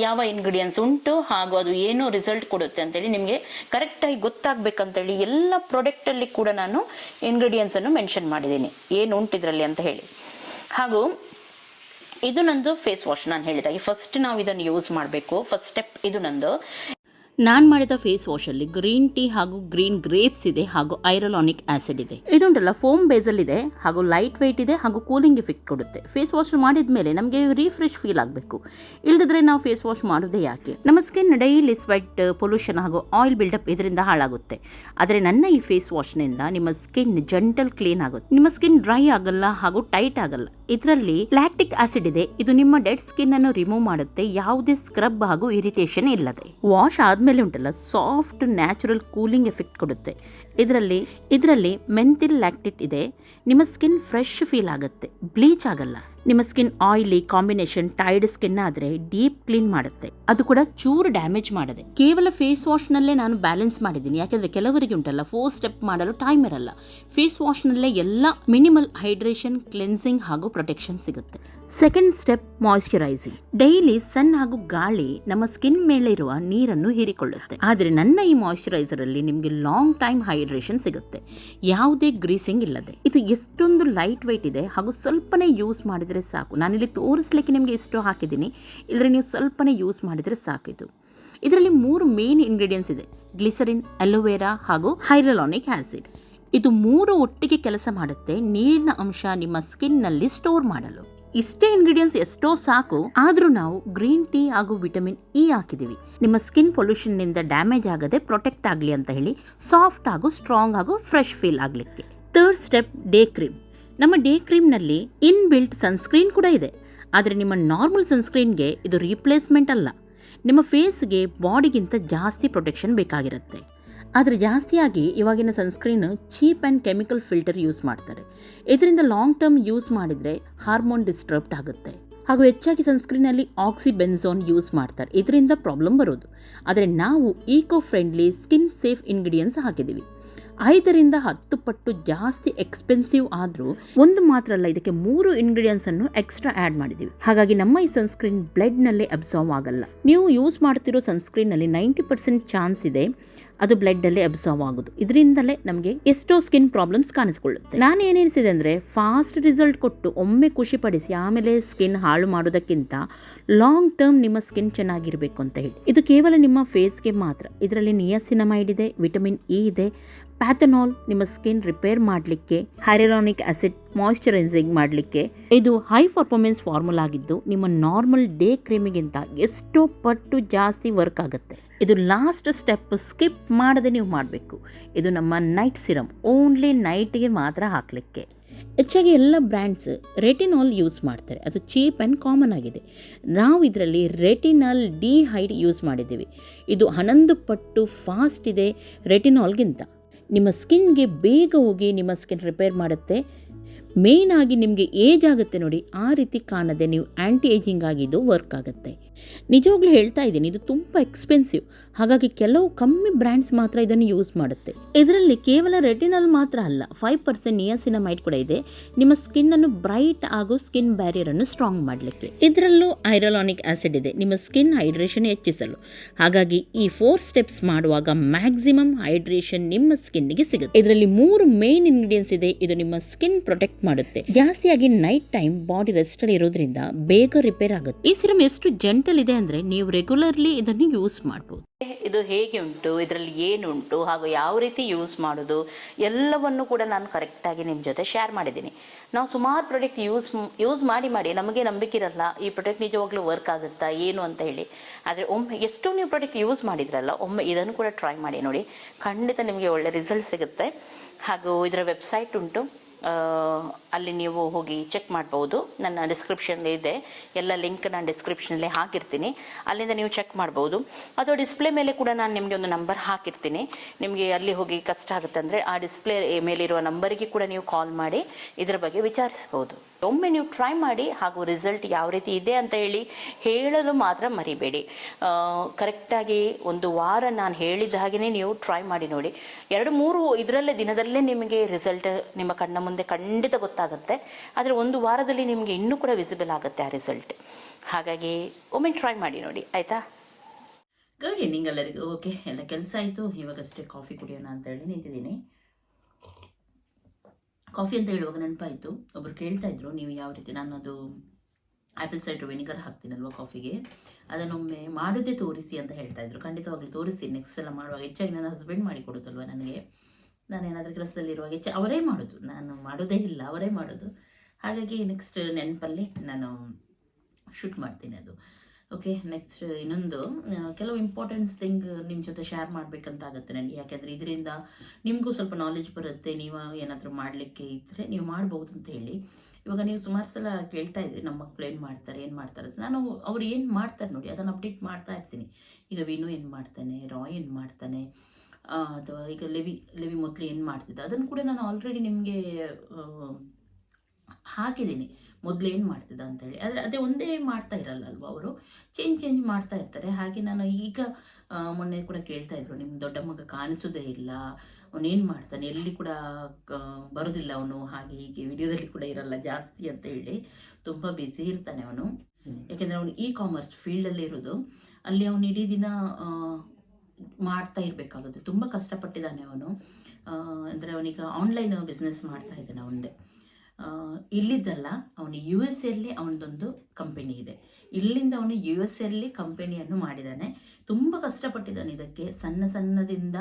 ಯಾವ ಇಂಗ್ರೀಡಿಯೆಂಟ್ಸ್ ಉಂಟು ಹಾಗೂ ಅದು ಏನು ರಿಸಲ್ಟ್ ಕೊಡುತ್ತೆ ಅಂತೇಳಿ ನಿಮಗೆ ಕರೆಕ್ಟಾಗಿ ಗೊತ್ತಾಗಬೇಕಂತೇಳಿ ಎಲ್ಲ ಪ್ರಾಡಕ್ಟಲ್ಲಿ ಕೂಡ ನಾನು ಇಂಗ್ರೀಡಿಯೆಂಟ್ಸನ್ನು ಮೆನ್ಷನ್ ಮಾಡಿದ್ದೀನಿ. ಏನು ಉಂಟು ಇದರಲ್ಲಿ ಅಂತ ಹೇಳಿ. ಹಾಗೂ ಇದು ನಂದು ಫೇಸ್ ವಾಶ್ ನಾನು ಹೇಳಿದಾಗೆ ಫಸ್ಟ್ ನಾವು ಇದನ್ನು ಯೂಸ್ ಮಾಡಬೇಕು. ಫಸ್ಟ್ ಸ್ಟೆಪ್ ಇದು ನಂದು. ನಾನು ಮಾಡಿದ ಫೇಸ್ ವಾಶಲ್ಲಿ ಗ್ರೀನ್ ಟೀ ಹಾಗೂ ಗ್ರೀನ್ ಗ್ರೇಪ್ಸ್ ಇದೆ ಹಾಗೂ ಐರಲಾನಿಕ್ ಆಸಿಡ್ ಇದೆ. ಇದುಂಟಲ್ಲ ಫೋಮ್ ಬೇಸಲ್ ಇದೆ ಹಾಗೂ ಲೈಟ್ ವೆಯ್ಟ್ ಇದೆ ಹಾಗೂ ಕೂಲಿಂಗ್ ಇಫೆಕ್ಟ್ ಕೊಡುತ್ತೆ. ಫೇಸ್ ವಾಶ್ ಮಾಡಿದ ಮೇಲೆ ನಮಗೆ ರಿಫ್ರೆಶ್ ಫೀಲ್ ಆಗಬೇಕು. ಇಲ್ಲದಿದ್ರೆ ನಾವು ಫೇಸ್ ವಾಶ್ ಮಾಡೋದೇ ಯಾಕೆ? ನಮ್ಮ ಸ್ಕಿನ್ ಡೈಲಿ ಸ್ವೆಟ್ ಪೊಲ್ಯೂಷನ್ ಹಾಗೂ ಆಯಿಲ್ ಬಿಲ್ಡಪ್ ಇದರಿಂದ ಹಾಳಾಗುತ್ತೆ. ಆದರೆ ನನ್ನ ಈ ಫೇಸ್ ವಾಶ್ನಿಂದ ನಿಮ್ಮ ಸ್ಕಿನ್ ಜಂಟಲ್ ಕ್ಲೀನ್ ಆಗುತ್ತೆ. ನಿಮ್ಮ ಸ್ಕಿನ್ ಡ್ರೈ ಆಗಲ್ಲ ಹಾಗೂ ಟೈಟ್ ಆಗಲ್ಲ. ಇದರಲ್ಲಿ ಲ್ಯಾಕ್ಟಿಕ್ ಆಸಿಡ್ ಇದೆ. ಇದು ನಿಮ್ಮ ಡೆಡ್ ಸ್ಕಿನ್ ಅನ್ನು ರಿಮೂವ್ ಮಾಡುತ್ತೆ. ಯಾವುದೇ ಸ್ಕ್ರಬ್ ಹಾಗೂ ಇರಿಟೇಷನ್ ಇಲ್ಲದೆ. ವಾಶ್ ಆದ್ಮೇಲೆ ಉಂಟಲ್ಲ ಸಾಫ್ಟ್ ನ್ಯಾಚುರಲ್ ಕೂಲಿಂಗ್ ಎಫೆಕ್ಟ್ ಕೊಡುತ್ತೆ. ಇದರಲ್ಲಿ ಇದರಲ್ಲಿ ಮೆಂತಿಲ್ ಲ್ಯಾಕ್ಟಿಟ್ ಇದೆ. ನಿಮ್ಮ ಸ್ಕಿನ್ ಫ್ರೆಶ್ ಫೀಲ್ ಆಗುತ್ತೆ. ಬ್ಲೀಚ್ ಆಗಲ್ಲ. ನಿಮ್ಮ skin oily combination tired skin ಆದರೆ ಡೀಪ್ ಕ್ಲೀನ್ ಮಾಡುತ್ತೆ. ಅದು ಕೂಡ ಚೂರು ಡ್ಯಾಮೇಜ್ ಮಾಡದೆ. ಕೇವಲ ಫೇಸ್ ವಾಶ್ ನಲ್ಲೇ ನಾನು ಬ್ಯಾಲೆನ್ಸ್ ಮಾಡಿದ್ದೀನಿ. ಯಾಕೆಂದರೆ ಕೆಲವರಿಗೆ ಉಂಟಲ್ಲ ಫೋರ್ ಸ್ಟೆಪ್ ಮಾಡಲು ಟೈಮ್ ಇರಲ್ಲ. ಫೇಸ್ ವಾಶ್ ನಲ್ಲೇ ಎಲ್ಲ ಮಿನಿಮಲ್ ಹೈಡ್ರೇಷನ್ ಕ್ಲೆನ್ಸಿಂಗ್ ಹಾಗೂ ಪ್ರೊಟೆಕ್ಷನ್ ಸಿಗುತ್ತೆ. Second step moisturising daily sun ಹಾಗೂ ಗಾಳಿ ನಮ್ಮ ಸ್ಕಿನ್ ಮೇಲೆ ಇರುವ ನೀರನ್ನು ಹೀರಿಕೊಳ್ಳುತ್ತೆ. ಆದರೆ ನನ್ನ ಈ ಮಾಯಿಶ್ಚರೈಸರ್ ಅಲ್ಲಿ ನಿಮಗೆ ಲಾಂಗ್ ಟೈಮ್ ಹೈಡ್ರೇಷನ್ ಸಿಗುತ್ತೆ. ಯಾವುದೇ ಗ್ರೀಸಿಂಗ್ ಇಲ್ಲದೆ. ಇದು ಎಷ್ಟೊಂದು ಲೈಟ್ ವೆಯ್ಟ್ ಇದೆ ಹಾಗೂ ಸ್ವಲ್ಪನೇ ಯೂಸ್ ಮಾಡಿದರೆ ಸಾಕು. ನಾನಿಲ್ಲಿ ತೋರಿಸ್ಲಿಕ್ಕೆ ನಿಮಗೆ ಇಷ್ಟು ಹಾಕಿದ್ದೀನಿ. ಇದರ ನೀವು ಸ್ವಲ್ಪನೇ ಯೂಸ್ ಮಾಡಿದರೆ ಸಾಕು ಇದು. ಇದರಲ್ಲಿ ಮೂರು ಮೇನ್ ಇಂಗ್ರೀಡಿಯೆಂಟ್ಸ್ ಇದೆ. ಗ್ಲಿಸರಿನ್ ಅಲೋವೆರಾ ಹಾಗೂ ಹೈರಲಾನಿಕ್ ಆ್ಯಸಿಡ್ ಇದು ಮೂರು ಒಟ್ಟಿಗೆ ಕೆಲಸ ಮಾಡುತ್ತೆ ನೀರಿನ ಅಂಶ ನಿಮ್ಮ ಸ್ಕಿನ್ನಲ್ಲಿ ಸ್ಟೋರ್ ಮಾಡಲು. ಇಷ್ಟೇ ಇಂಗ್ರೀಡಿಯೆಂಟ್ಸ್ ಎಷ್ಟೋ ಸಾಕು, ಆದರೂ ನಾವು ಗ್ರೀನ್ ಟೀ ಹಾಗೂ ವಿಟಮಿನ್ ಇ ಹಾಕಿದೀವಿ. ನಿಮ್ಮ ಸ್ಕಿನ್ ಪೊಲ್ಯೂಷನ್ನಿಂದ ಡ್ಯಾಮೇಜ್ ಆಗದೆ ಪ್ರೊಟೆಕ್ಟ್ ಆಗಲಿ ಅಂತ ಹೇಳಿ ಸಾಫ್ಟ್ ಹಾಗೂ ಸ್ಟ್ರಾಂಗ್ ಹಾಗೂ ಫ್ರೆಶ್ ಫೀಲ್ ಆಗಲಿಕ್ಕೆ. ಥರ್ಡ್ ಸ್ಟೆಪ್ ಡೇ ಕ್ರೀಮ್ ನಮ್ಮ ಡೇ ಕ್ರೀಮ್ನಲ್ಲಿ ಇನ್ ಬಿಲ್ಟ್ ಸನ್ಸ್ಕ್ರೀನ್ ಕೂಡ ಇದೆ. ಆದರೆ ನಿಮ್ಮ ನಾರ್ಮಲ್ ಸನ್ಸ್ಕ್ರೀನ್ಗೆ ಇದು ರೀಪ್ಲೇಸ್ಮೆಂಟ್ ಅಲ್ಲ. ನಿಮ್ಮ ಫೇಸ್ಗೆ ಬಾಡಿಗಿಂತ ಜಾಸ್ತಿ ಪ್ರೊಟೆಕ್ಷನ್ ಬೇಕಾಗಿರುತ್ತೆ. ಆದರೆ ಜಾಸ್ತಿಯಾಗಿ ಇವಾಗಿನ sunscreen cheap and chemical filter use ಮಾಡ್ತಾರೆ. ಇದರಿಂದ ಲಾಂಗ್ ಟರ್ಮ್ ಯೂಸ್ ಮಾಡಿದರೆ ಹಾರ್ಮೋನ್ ಡಿಸ್ಟರ್ಬ್ಡ್ ಆಗುತ್ತೆ. ಹಾಗೂ ಹೆಚ್ಚಾಗಿ ಸನ್ಸ್ಕ್ರೀನಲ್ಲಿ ಆಕ್ಸಿ ಬೆನ್ಝೋನ್ ಯೂಸ್ ಮಾಡ್ತಾರೆ. ಇದರಿಂದ ಪ್ರಾಬ್ಲಮ್ ಬರೋದು. ಆದರೆ ನಾವು eco friendly skin safe ingredients ಹಾಕಿದ್ದೀವಿ. ಐದರಿಂದ ಹತ್ತು ಪಟ್ಟು ಜಾಸ್ತಿ ಎಕ್ಸ್ಪೆನ್ಸಿವ್ ಆದರೂ ಒಂದು ಮಾತ್ರ ಅಲ್ಲ, ಇದಕ್ಕೆ ಮೂರು ಇಂಗ್ರೀಡಿಯೆಂಟ್ಸ್ ಅನ್ನು ಎಕ್ಸ್ಟ್ರಾ ಆ್ಯಡ್ ಮಾಡಿದ್ದೀವಿ. ಹಾಗಾಗಿ ನಮ್ಮ ಈ ಸನ್ಸ್ಕ್ರೀನ್ ಬ್ಲಡ್ನಲ್ಲೇ ಅಬ್ಸಾರ್ವ್ ಆಗಲ್ಲ. ನೀವು ಯೂಸ್ ಮಾಡ್ತಿರೋ ಸನ್ಸ್ಕ್ರೀನಲ್ಲಿ ನೈಂಟಿ ಪರ್ಸೆಂಟ್ ಚಾನ್ಸ್ ಇದೆ ಅದು ಬ್ಲಡ್ಡಲ್ಲೇ ಅಬ್ಸಾರ್ವ್ ಆಗೋದು. ಇದರಿಂದಲೇ ನಮಗೆ ಎಷ್ಟೋ ಸ್ಕಿನ್ ಪ್ರಾಬ್ಲಮ್ಸ್ ಕಾಣಿಸ್ಕೊಳ್ಳುತ್ತೆ. ನಾನು ಏನು ಎನಿಸಿದೆ ಅಂದರೆ ಫಾಸ್ಟ್ ರಿಸಲ್ಟ್ ಕೊಟ್ಟು ಒಮ್ಮೆ ಖುಷಿಪಡಿಸಿ ಆಮೇಲೆ ಸ್ಕಿನ್ ಹಾಳು ಮಾಡೋದಕ್ಕಿಂತ ಲಾಂಗ್ ಟರ್ಮ್ ನಿಮ್ಮ ಸ್ಕಿನ್ ಚೆನ್ನಾಗಿರಬೇಕು ಅಂತ ಹೇಳಿ. ಇದು ಕೇವಲ ನಿಮ್ಮ ಫೇಸ್ಗೆ ಮಾತ್ರ. ಇದರಲ್ಲಿ ನಿಯಾಸಿನಮೈಡ್ ಇದೆ ವಿಟಮಿನ್ ಇ ಇದೆ ಪ್ಯಾಥನಾಲ್ ನಿಮ್ಮ ಸ್ಕಿನ್ ರಿಪೇರ್ ಮಾಡಲಿಕ್ಕೆ ಹೈರಲಾನಿಕ್ ಆಸಿಡ್ ಮಾಯಿಶ್ಚರೈಸಿಂಗ್ ಮಾಡಲಿಕ್ಕೆ. ಇದು ಹೈ ಪರ್ಫಾರ್ಮೆನ್ಸ್ ಫಾರ್ಮುಲಾ ಆಗಿದ್ದು, ನಿಮ್ಮ ನಾರ್ಮಲ್ ಡೇ ಕ್ರೀಮಿಗಿಂತ ಎಷ್ಟೋ ಪಟ್ಟು ಜಾಸ್ತಿ ವರ್ಕ್ ಆಗುತ್ತೆ. ಇದು ಲಾಸ್ಟ್ ಸ್ಟೆಪ್ ಸ್ಕಿಪ್ ಮಾಡದೆ ನೀವು ಮಾಡಬೇಕು. ಇದು ನಮ್ಮ ನೈಟ್ ಸಿರಮ್ ಓನ್ಲಿ ನೈಟ್ಗೆ ಮಾತ್ರ ಹಾಕಲಿಕ್ಕೆ. ಹೆಚ್ಚಾಗಿ ಎಲ್ಲ ಬ್ರ್ಯಾಂಡ್ಸ್ ರೆಟಿನಾಲ್ ಯೂಸ್ ಮಾಡ್ತಾರೆ. ಅದು ಚೀಪ್ ಆ್ಯಂಡ್ ಕಾಮನ್ ಆಗಿದೆ. ನಾವು ಇದರಲ್ಲಿ ರೆಟಿನಾಲ್ ಡಿ ಹೈಡ್ ಯೂಸ್ ಮಾಡಿದ್ದೀವಿ. ಇದು ಹನ್ನೊಂದು ಪಟ್ಟು ಫಾಸ್ಟ್ ಇದೆ ರೆಟಿನಾಲ್ಗಿಂತ ನಿಮ್ಮ ಸ್ಕಿನ್ಗೆ ಬೇಗ ಹೋಗಿ ನಿಮ್ಮ ಸ್ಕಿನ್ ರಿಪೇರ್ ಮಾಡುತ್ತೆ. ಮೇನ್ ಆಗಿ ನಿಮಗೆ ಏಜ್ ಆಗುತ್ತೆ ನೋಡಿ, ಆ ರೀತಿ ಕಾಣದೆ ನೀವು ಆ್ಯಂಟಿ ಏಜಿಂಗ್ ಆಗಿದ್ದು ವರ್ಕ್ ಆಗುತ್ತೆ. ನಿಜವಾಗ್ಲೂ ಹೇಳ್ತಾ ಇದ್ದೀನಿ, ಇದು ತುಂಬ ಎಕ್ಸ್ಪೆನ್ಸಿವ್ ಹಾಗಾಗಿ ಕೆಲವು ಕಮ್ಮಿ ಬ್ರ್ಯಾಂಡ್ಸ್ ಮಾತ್ರ ಇದನ್ನು ಯೂಸ್ ಮಾಡುತ್ತೆ. ಇದರಲ್ಲಿ ಕೇವಲ ರೆಟಿನಲ್ ಮಾತ್ರ ಅಲ್ಲ ಫೈವ್ ಪರ್ಸೆಂಟ್ ನಿಯಾಸಿನಮೈಡ್ ಕೂಡ ಇದೆ. ನಿಮ್ಮ ಸ್ಕಿನ್ ಅನ್ನು ಬ್ರೈಟ್ ಹಾಗೂ ಸ್ಕಿನ್ ಬ್ಯಾರಿಯರನ್ನು ಸ್ಟ್ರಾಂಗ್ ಮಾಡಲಿಕ್ಕೆ. ಇದರಲ್ಲೂ ಐರಲಾನಿಕ್ ಆಸಿಡ್ ಇದೆ. ನಿಮ್ಮ ಸ್ಕಿನ್ ಹೈಡ್ರೇಷನ್ ಹೆಚ್ಚಿಸಲು. ಹಾಗಾಗಿ ಈ ಫೋರ್ ಸ್ಟೆಪ್ಸ್ ಮಾಡುವಾಗ ಮ್ಯಾಕ್ಸಿಮಮ್ ಹೈಡ್ರೇಷನ್ ನಿಮ್ಮ ಸ್ಕಿನ್ಗೆ ಸಿಗುತ್ತೆ. ಇದರಲ್ಲಿ ಮೂರು ಮೇನ್ ಇಂಗ್ರೀಡಿಯೆಂಟ್ಸ್ ಇದೆ. ಇದು ನಿಮ್ಮ ಸ್ಕಿನ್ ಪ್ರೊಟೆಕ್ಟ್ ಮಾಡುತ್ತೆ. ಜಾಸ್ತಿಯಾಗಿ ನೈಟ್ ಟೈಮ್ ಬಾಡಿ ರೆಸ್ಟ್ ಅಲ್ಲಿ ಇರೋದ್ರಿಂದ ಬೇಗ ರಿಪೇರ್ ಆಗುತ್ತೆ. ಈ ಸಿರಮ್ ಎಷ್ಟು ಜೆಂಟಲ್ ಇದೆ ಅಂದ್ರೆ ನೀವು ರೆಗ್ಯುಲರ್ಲಿ ಇದನ್ನು ಯೂಸ್ ಮಾಡ್ಬೋದು. ಇದು ಹೇಗೆ ಉಂಟು, ಇದರಲ್ಲಿ ಏನುಂಟು, ಹಾಗೂ ಯಾವ ರೀತಿ ಯೂಸ್ ಮಾಡೋದು, ಎಲ್ಲವನ್ನು ಕೂಡ ನಾನು ಕರೆಕ್ಟಾಗಿ ನಿಮ್ಮ ಜೊತೆ ಶೇರ್ ಮಾಡಿದ್ದೀನಿ. ನಾವು ಸುಮಾರು ಪ್ರಾಡಕ್ಟ್ ಯೂಸ್ ಯೂಸ್ ಮಾಡಿ ಮಾಡಿ ನಮಗೆ ನಂಬಿಕೆ ಇರಲ್ಲ, ಈ ಪ್ರಾಡಕ್ಟ್ ನಿಜವಾಗ್ಲೂ ವರ್ಕ್ ಆಗುತ್ತಾ, ಏನು ಅಂತ ಹೇಳಿ. ಆದರೆ ಒಮ್ಮೆ ಎಷ್ಟು ನೀವು ಪ್ರಾಡಕ್ಟ್ ಯೂಸ್ ಮಾಡಿದ್ರಲ್ಲ, ಒಮ್ಮೆ ಇದನ್ನು ಕೂಡ ಟ್ರೈ ಮಾಡಿ ನೋಡಿ, ಖಂಡಿತ ನಿಮಗೆ ಒಳ್ಳೆ ರಿಸಲ್ಟ್ ಸಿಗುತ್ತೆ. ಹಾಗೂ ಇದರ ವೆಬ್ಸೈಟ್ ಉಂಟು ಅಲ್ಲಿ ನೀವು ಹೋಗಿ ಚೆಕ್ ಮಾಡ್ಬೋದು. ನನ್ನ ಡಿಸ್ಕ್ರಿಪ್ಷನ್ ಇದೆ. ಎಲ್ಲ ಲಿಂಕ್ ನಾನು ಡಿಸ್ಕ್ರಿಪ್ಷನಲ್ಲಿ ಹಾಕಿರ್ತೀನಿ. ಅಲ್ಲಿಂದ ನೀವು ಚೆಕ್ ಮಾಡ್ಬೋದು. ಅಥವಾ ಡಿಸ್ಪ್ಲೇ ಮೇಲೆ ಕೂಡ ನಾನು ನಿಮಗೆ ಒಂದು ನಂಬರ್ ಹಾಕಿರ್ತೀನಿ. ನಿಮಗೆ ಅಲ್ಲಿ ಹೋಗಿ ಕಷ್ಟ ಆಗುತ್ತೆ ಅಂದರೆ ಆ ಡಿಸ್ಪ್ಲೇ ಮೇಲಿರುವ ನಂಬರಿಗೆ ಕೂಡ ನೀವು ಕಾಲ್ ಮಾಡಿ, ಇದರ ಬಗ್ಗೆ ವಿಚಾರಿಸ್ಬೋದು. ಒಮ್ಮೆ ನೀವು ಟ್ರೈ ಮಾಡಿ, ಹಾಗೂ ರಿಸಲ್ಟ್ ಯಾವ ರೀತಿ ಇದೆ ಅಂತ ಹೇಳಿ ಹೇಳಲು ಮಾತ್ರ ಮರಿಬೇಡಿ. ಕರೆಕ್ಟಾಗಿ ಒಂದು ವಾರ ನಾನು ಹೇಳಿದ ಹಾಗೆಯೇ ನೀವು ಟ್ರೈ ಮಾಡಿ ನೋಡಿ. ಎರಡು, ಮೂರು ಇದರಲ್ಲೇ ದಿನದಲ್ಲೇ ನಿಮಗೆ ರಿಸಲ್ಟ್ ನಿಮ್ಮ ಕಣ್ಣ ಮುಂದೆ ಖಂಡಿತ ಗೊತ್ತಾಗುತ್ತೆ. ಆದರೆ ಒಂದು ವಾರದಲ್ಲಿ ನಿಮಗೆ ಇನ್ನೂ ಕೂಡ ವಿಸಿಬಲ್ ಆಗುತ್ತೆ ಆ ರಿಸಲ್ಟ್ ಹಾಗಾಗಿ, ಒಮ್ಮೆ ಟ್ರೈ ಮಾಡಿ ನೋಡಿ. ಆಯಿತಾ? ಗುಡ್ ಈವ್ನಿಂಗ್ ಎಲ್ಲರಿಗೂ ಓಕೆ, ಎಲ್ಲ ಕೆಲಸ ಆಯಿತು. ಇವಾಗಷ್ಟೇ ಕಾಫಿ ಕುಡಿಯೋಣ ಅಂತ ಹೇಳಿ ನಿಂತಿದ್ದೀನಿ. ಕಾಫಿ ಅಂತ ಹೇಳುವಾಗ ನೆನಪಾಯಿತು. ಒಬ್ರು ಕೇಳ್ತಾ ಇದ್ರು, ನೀವು ಯಾವ ರೀತಿ, ನಾನು ಅದು ಆ್ಯಪಲ್ ಸೈಡ್ರ್ ವಿನಿಗರ್ ಹಾಕ್ತೀನಲ್ವ ಕಾಫಿಗೆ ಅದನ್ನೊಮ್ಮೆ ಮಾಡೋದೇ ತೋರಿಸಿ ಅಂತ ಹೇಳ್ತಾ ಇದ್ರು. ಖಂಡಿತವಾಗ್ಲೂ ತೋರಿಸಿ ನೆಕ್ಸ್ಟ್ ಎಲ್ಲ ಮಾಡುವಾಗ ಹೆಚ್ಚಾಗಿ ನನ್ನ ಹಸ್ಬೆಂಡ್ ಮಾಡಿ ಕೊಡುತ್ತಲ್ವ ನನಗೆ. ನಾನೇನಾದರೂ ಕೆಲಸದಲ್ಲಿರುವಾಗ ಹೆಚ್ಚು ಅವರೇ ಮಾಡೋದು. ನಾನು ಮಾಡೋದೇ ಇಲ್ಲ, ಅವರೇ ಮಾಡೋದು. ಹಾಗಾಗಿ ನೆಕ್ಸ್ಟ್ ನೆನಪಲ್ಲಿ ನಾನು ಶೂಟ್ ಮಾಡ್ತೀನಿ ಅದು. ಓಕೆ ನೆಕ್ಸ್ಟ್ ಇನ್ನೊಂದು ಕೆಲವು ಇಂಪಾರ್ಟೆನ್ಸ್ ಥಿಂಗ್ ನಿಮ್ಮ ಜೊತೆ ಶೇರ್ ಮಾಡಬೇಕಂತ ಆಗುತ್ತೆ ನನಗೆ ಯಾಕೆಂದರೆ ಇದರಿಂದ ನಿಮಗೂ ಸ್ವಲ್ಪ ನಾಲೆಜ್ ಬರುತ್ತೆ, ನೀವು ಏನಾದರೂ ಮಾಡಲಿಕ್ಕೆ ಇದ್ದರೆ ನೀವು ಮಾಡ್ಬೋದು ಅಂತ ಹೇಳಿ. ಇವಾಗ ನೀವು ಸುಮಾರು ಸಲ ಕೇಳ್ತಾ ಇದ್ರಿ ನಮ್ಮ ಮಕ್ಕಳು ಏನು ಮಾಡ್ತಾರೆ ಏನು ಮಾಡ್ತಾರೆ ಅಂತ. ನಾನು ಅವ್ರು ಏನು ಮಾಡ್ತಾರೆ ನೋಡಿ, ಅದನ್ನು ಅಪ್ಡೇಟ್ ಮಾಡ್ತಾ ಇರ್ತೀನಿ. ಈಗ ವಿನು ಏನು ಮಾಡ್ತಾನೆ, ರಾಯ್ ಏನು ಮಾಡ್ತಾನೆ ಅಥವಾ ಈಗ ಲೆವಿ ಲೆವಿ ಮೊದಲು ಏನು ಮಾಡ್ತಿದ್ದ? ಅದನ್ನು ಕೂಡ ನಾನು ಆಲ್ರೆಡಿ ನಿಮಗೆ ಹಾಕಿದ್ದೀನಿ. ಮೊದಲು ಏನು ಮಾಡ್ತಿದ್ದ ಅಂತೇಳಿ ಆದರೆ ಅದೇ ಒಂದೇ ಮಾಡ್ತಾ ಇರಲ್ಲ ಅಲ್ವಾ ಅವರು? ಚೇಂಜ್ ಚೇಂಜ್ ಮಾಡ್ತಾ ಇರ್ತಾರೆ. ಹಾಗೆ ನಾನು ಈಗ ಮೊನ್ನೆ ಕೂಡ ಕೇಳ್ತಾ ಇದ್ರು ನಿಮ್ಮ ದೊಡ್ಡ ಮಗ ಕಾಣಿಸೋದೇ ಇಲ್ಲ. ಅವನೇನು ಮಾಡ್ತಾನೆ? ಎಲ್ಲಿ ಕೂಡ ಬರೋದಿಲ್ಲ ಅವನು. ಹಾಗೆ ಹೀಗೆ ವಿಡಿಯೋದಲ್ಲಿ ಕೂಡ ಇರಲ್ಲ ಜಾಸ್ತಿ ಅಂತ ಹೇಳಿ. ತುಂಬ ಬ್ಯುಸಿ ಇರ್ತಾನೆ ಅವನು. ಯಾಕೆಂದರೆ ಅವನು ಇ ಕಾಮರ್ಸ್ ಫೀಲ್ಡಲ್ಲಿ ಇರೋದು. ಅಲ್ಲಿ ಅವನು ಇಡೀ ದಿನ ಮಾಡ್ತಾ ಇರಬೇಕಾಗುತ್ತೆ. ತುಂಬ ಕಷ್ಟಪಟ್ಟಿದ್ದಾನೆ ಅವನು. ಅಂದರೆ ಅವನೀಗ ಆನ್ಲೈನ್ ಬಿಸ್ನೆಸ್ ಮಾಡ್ತಾ ಇದ್ದಾನೆ ಅವನದೇ. ಇಲ್ಲಿದ್ದಲ್ಲ, ಅವನು ಯು ಎಸ್ ಎಲ್ಲಿ ಅವನದೊಂದು ಕಂಪನಿ ಇದೆ. ಇಲ್ಲಿಂದ ಅವನು ಯು ಎಸ್ ಎಲ್ಲಿ ಕಂಪೆನಿಯನ್ನು ಮಾಡಿದ್ದಾನೆ. ತುಂಬ ಕಷ್ಟಪಟ್ಟಿದ್ದಾನೆ ಇದಕ್ಕೆ. ಸಣ್ಣ ಸಣ್ಣದಿಂದ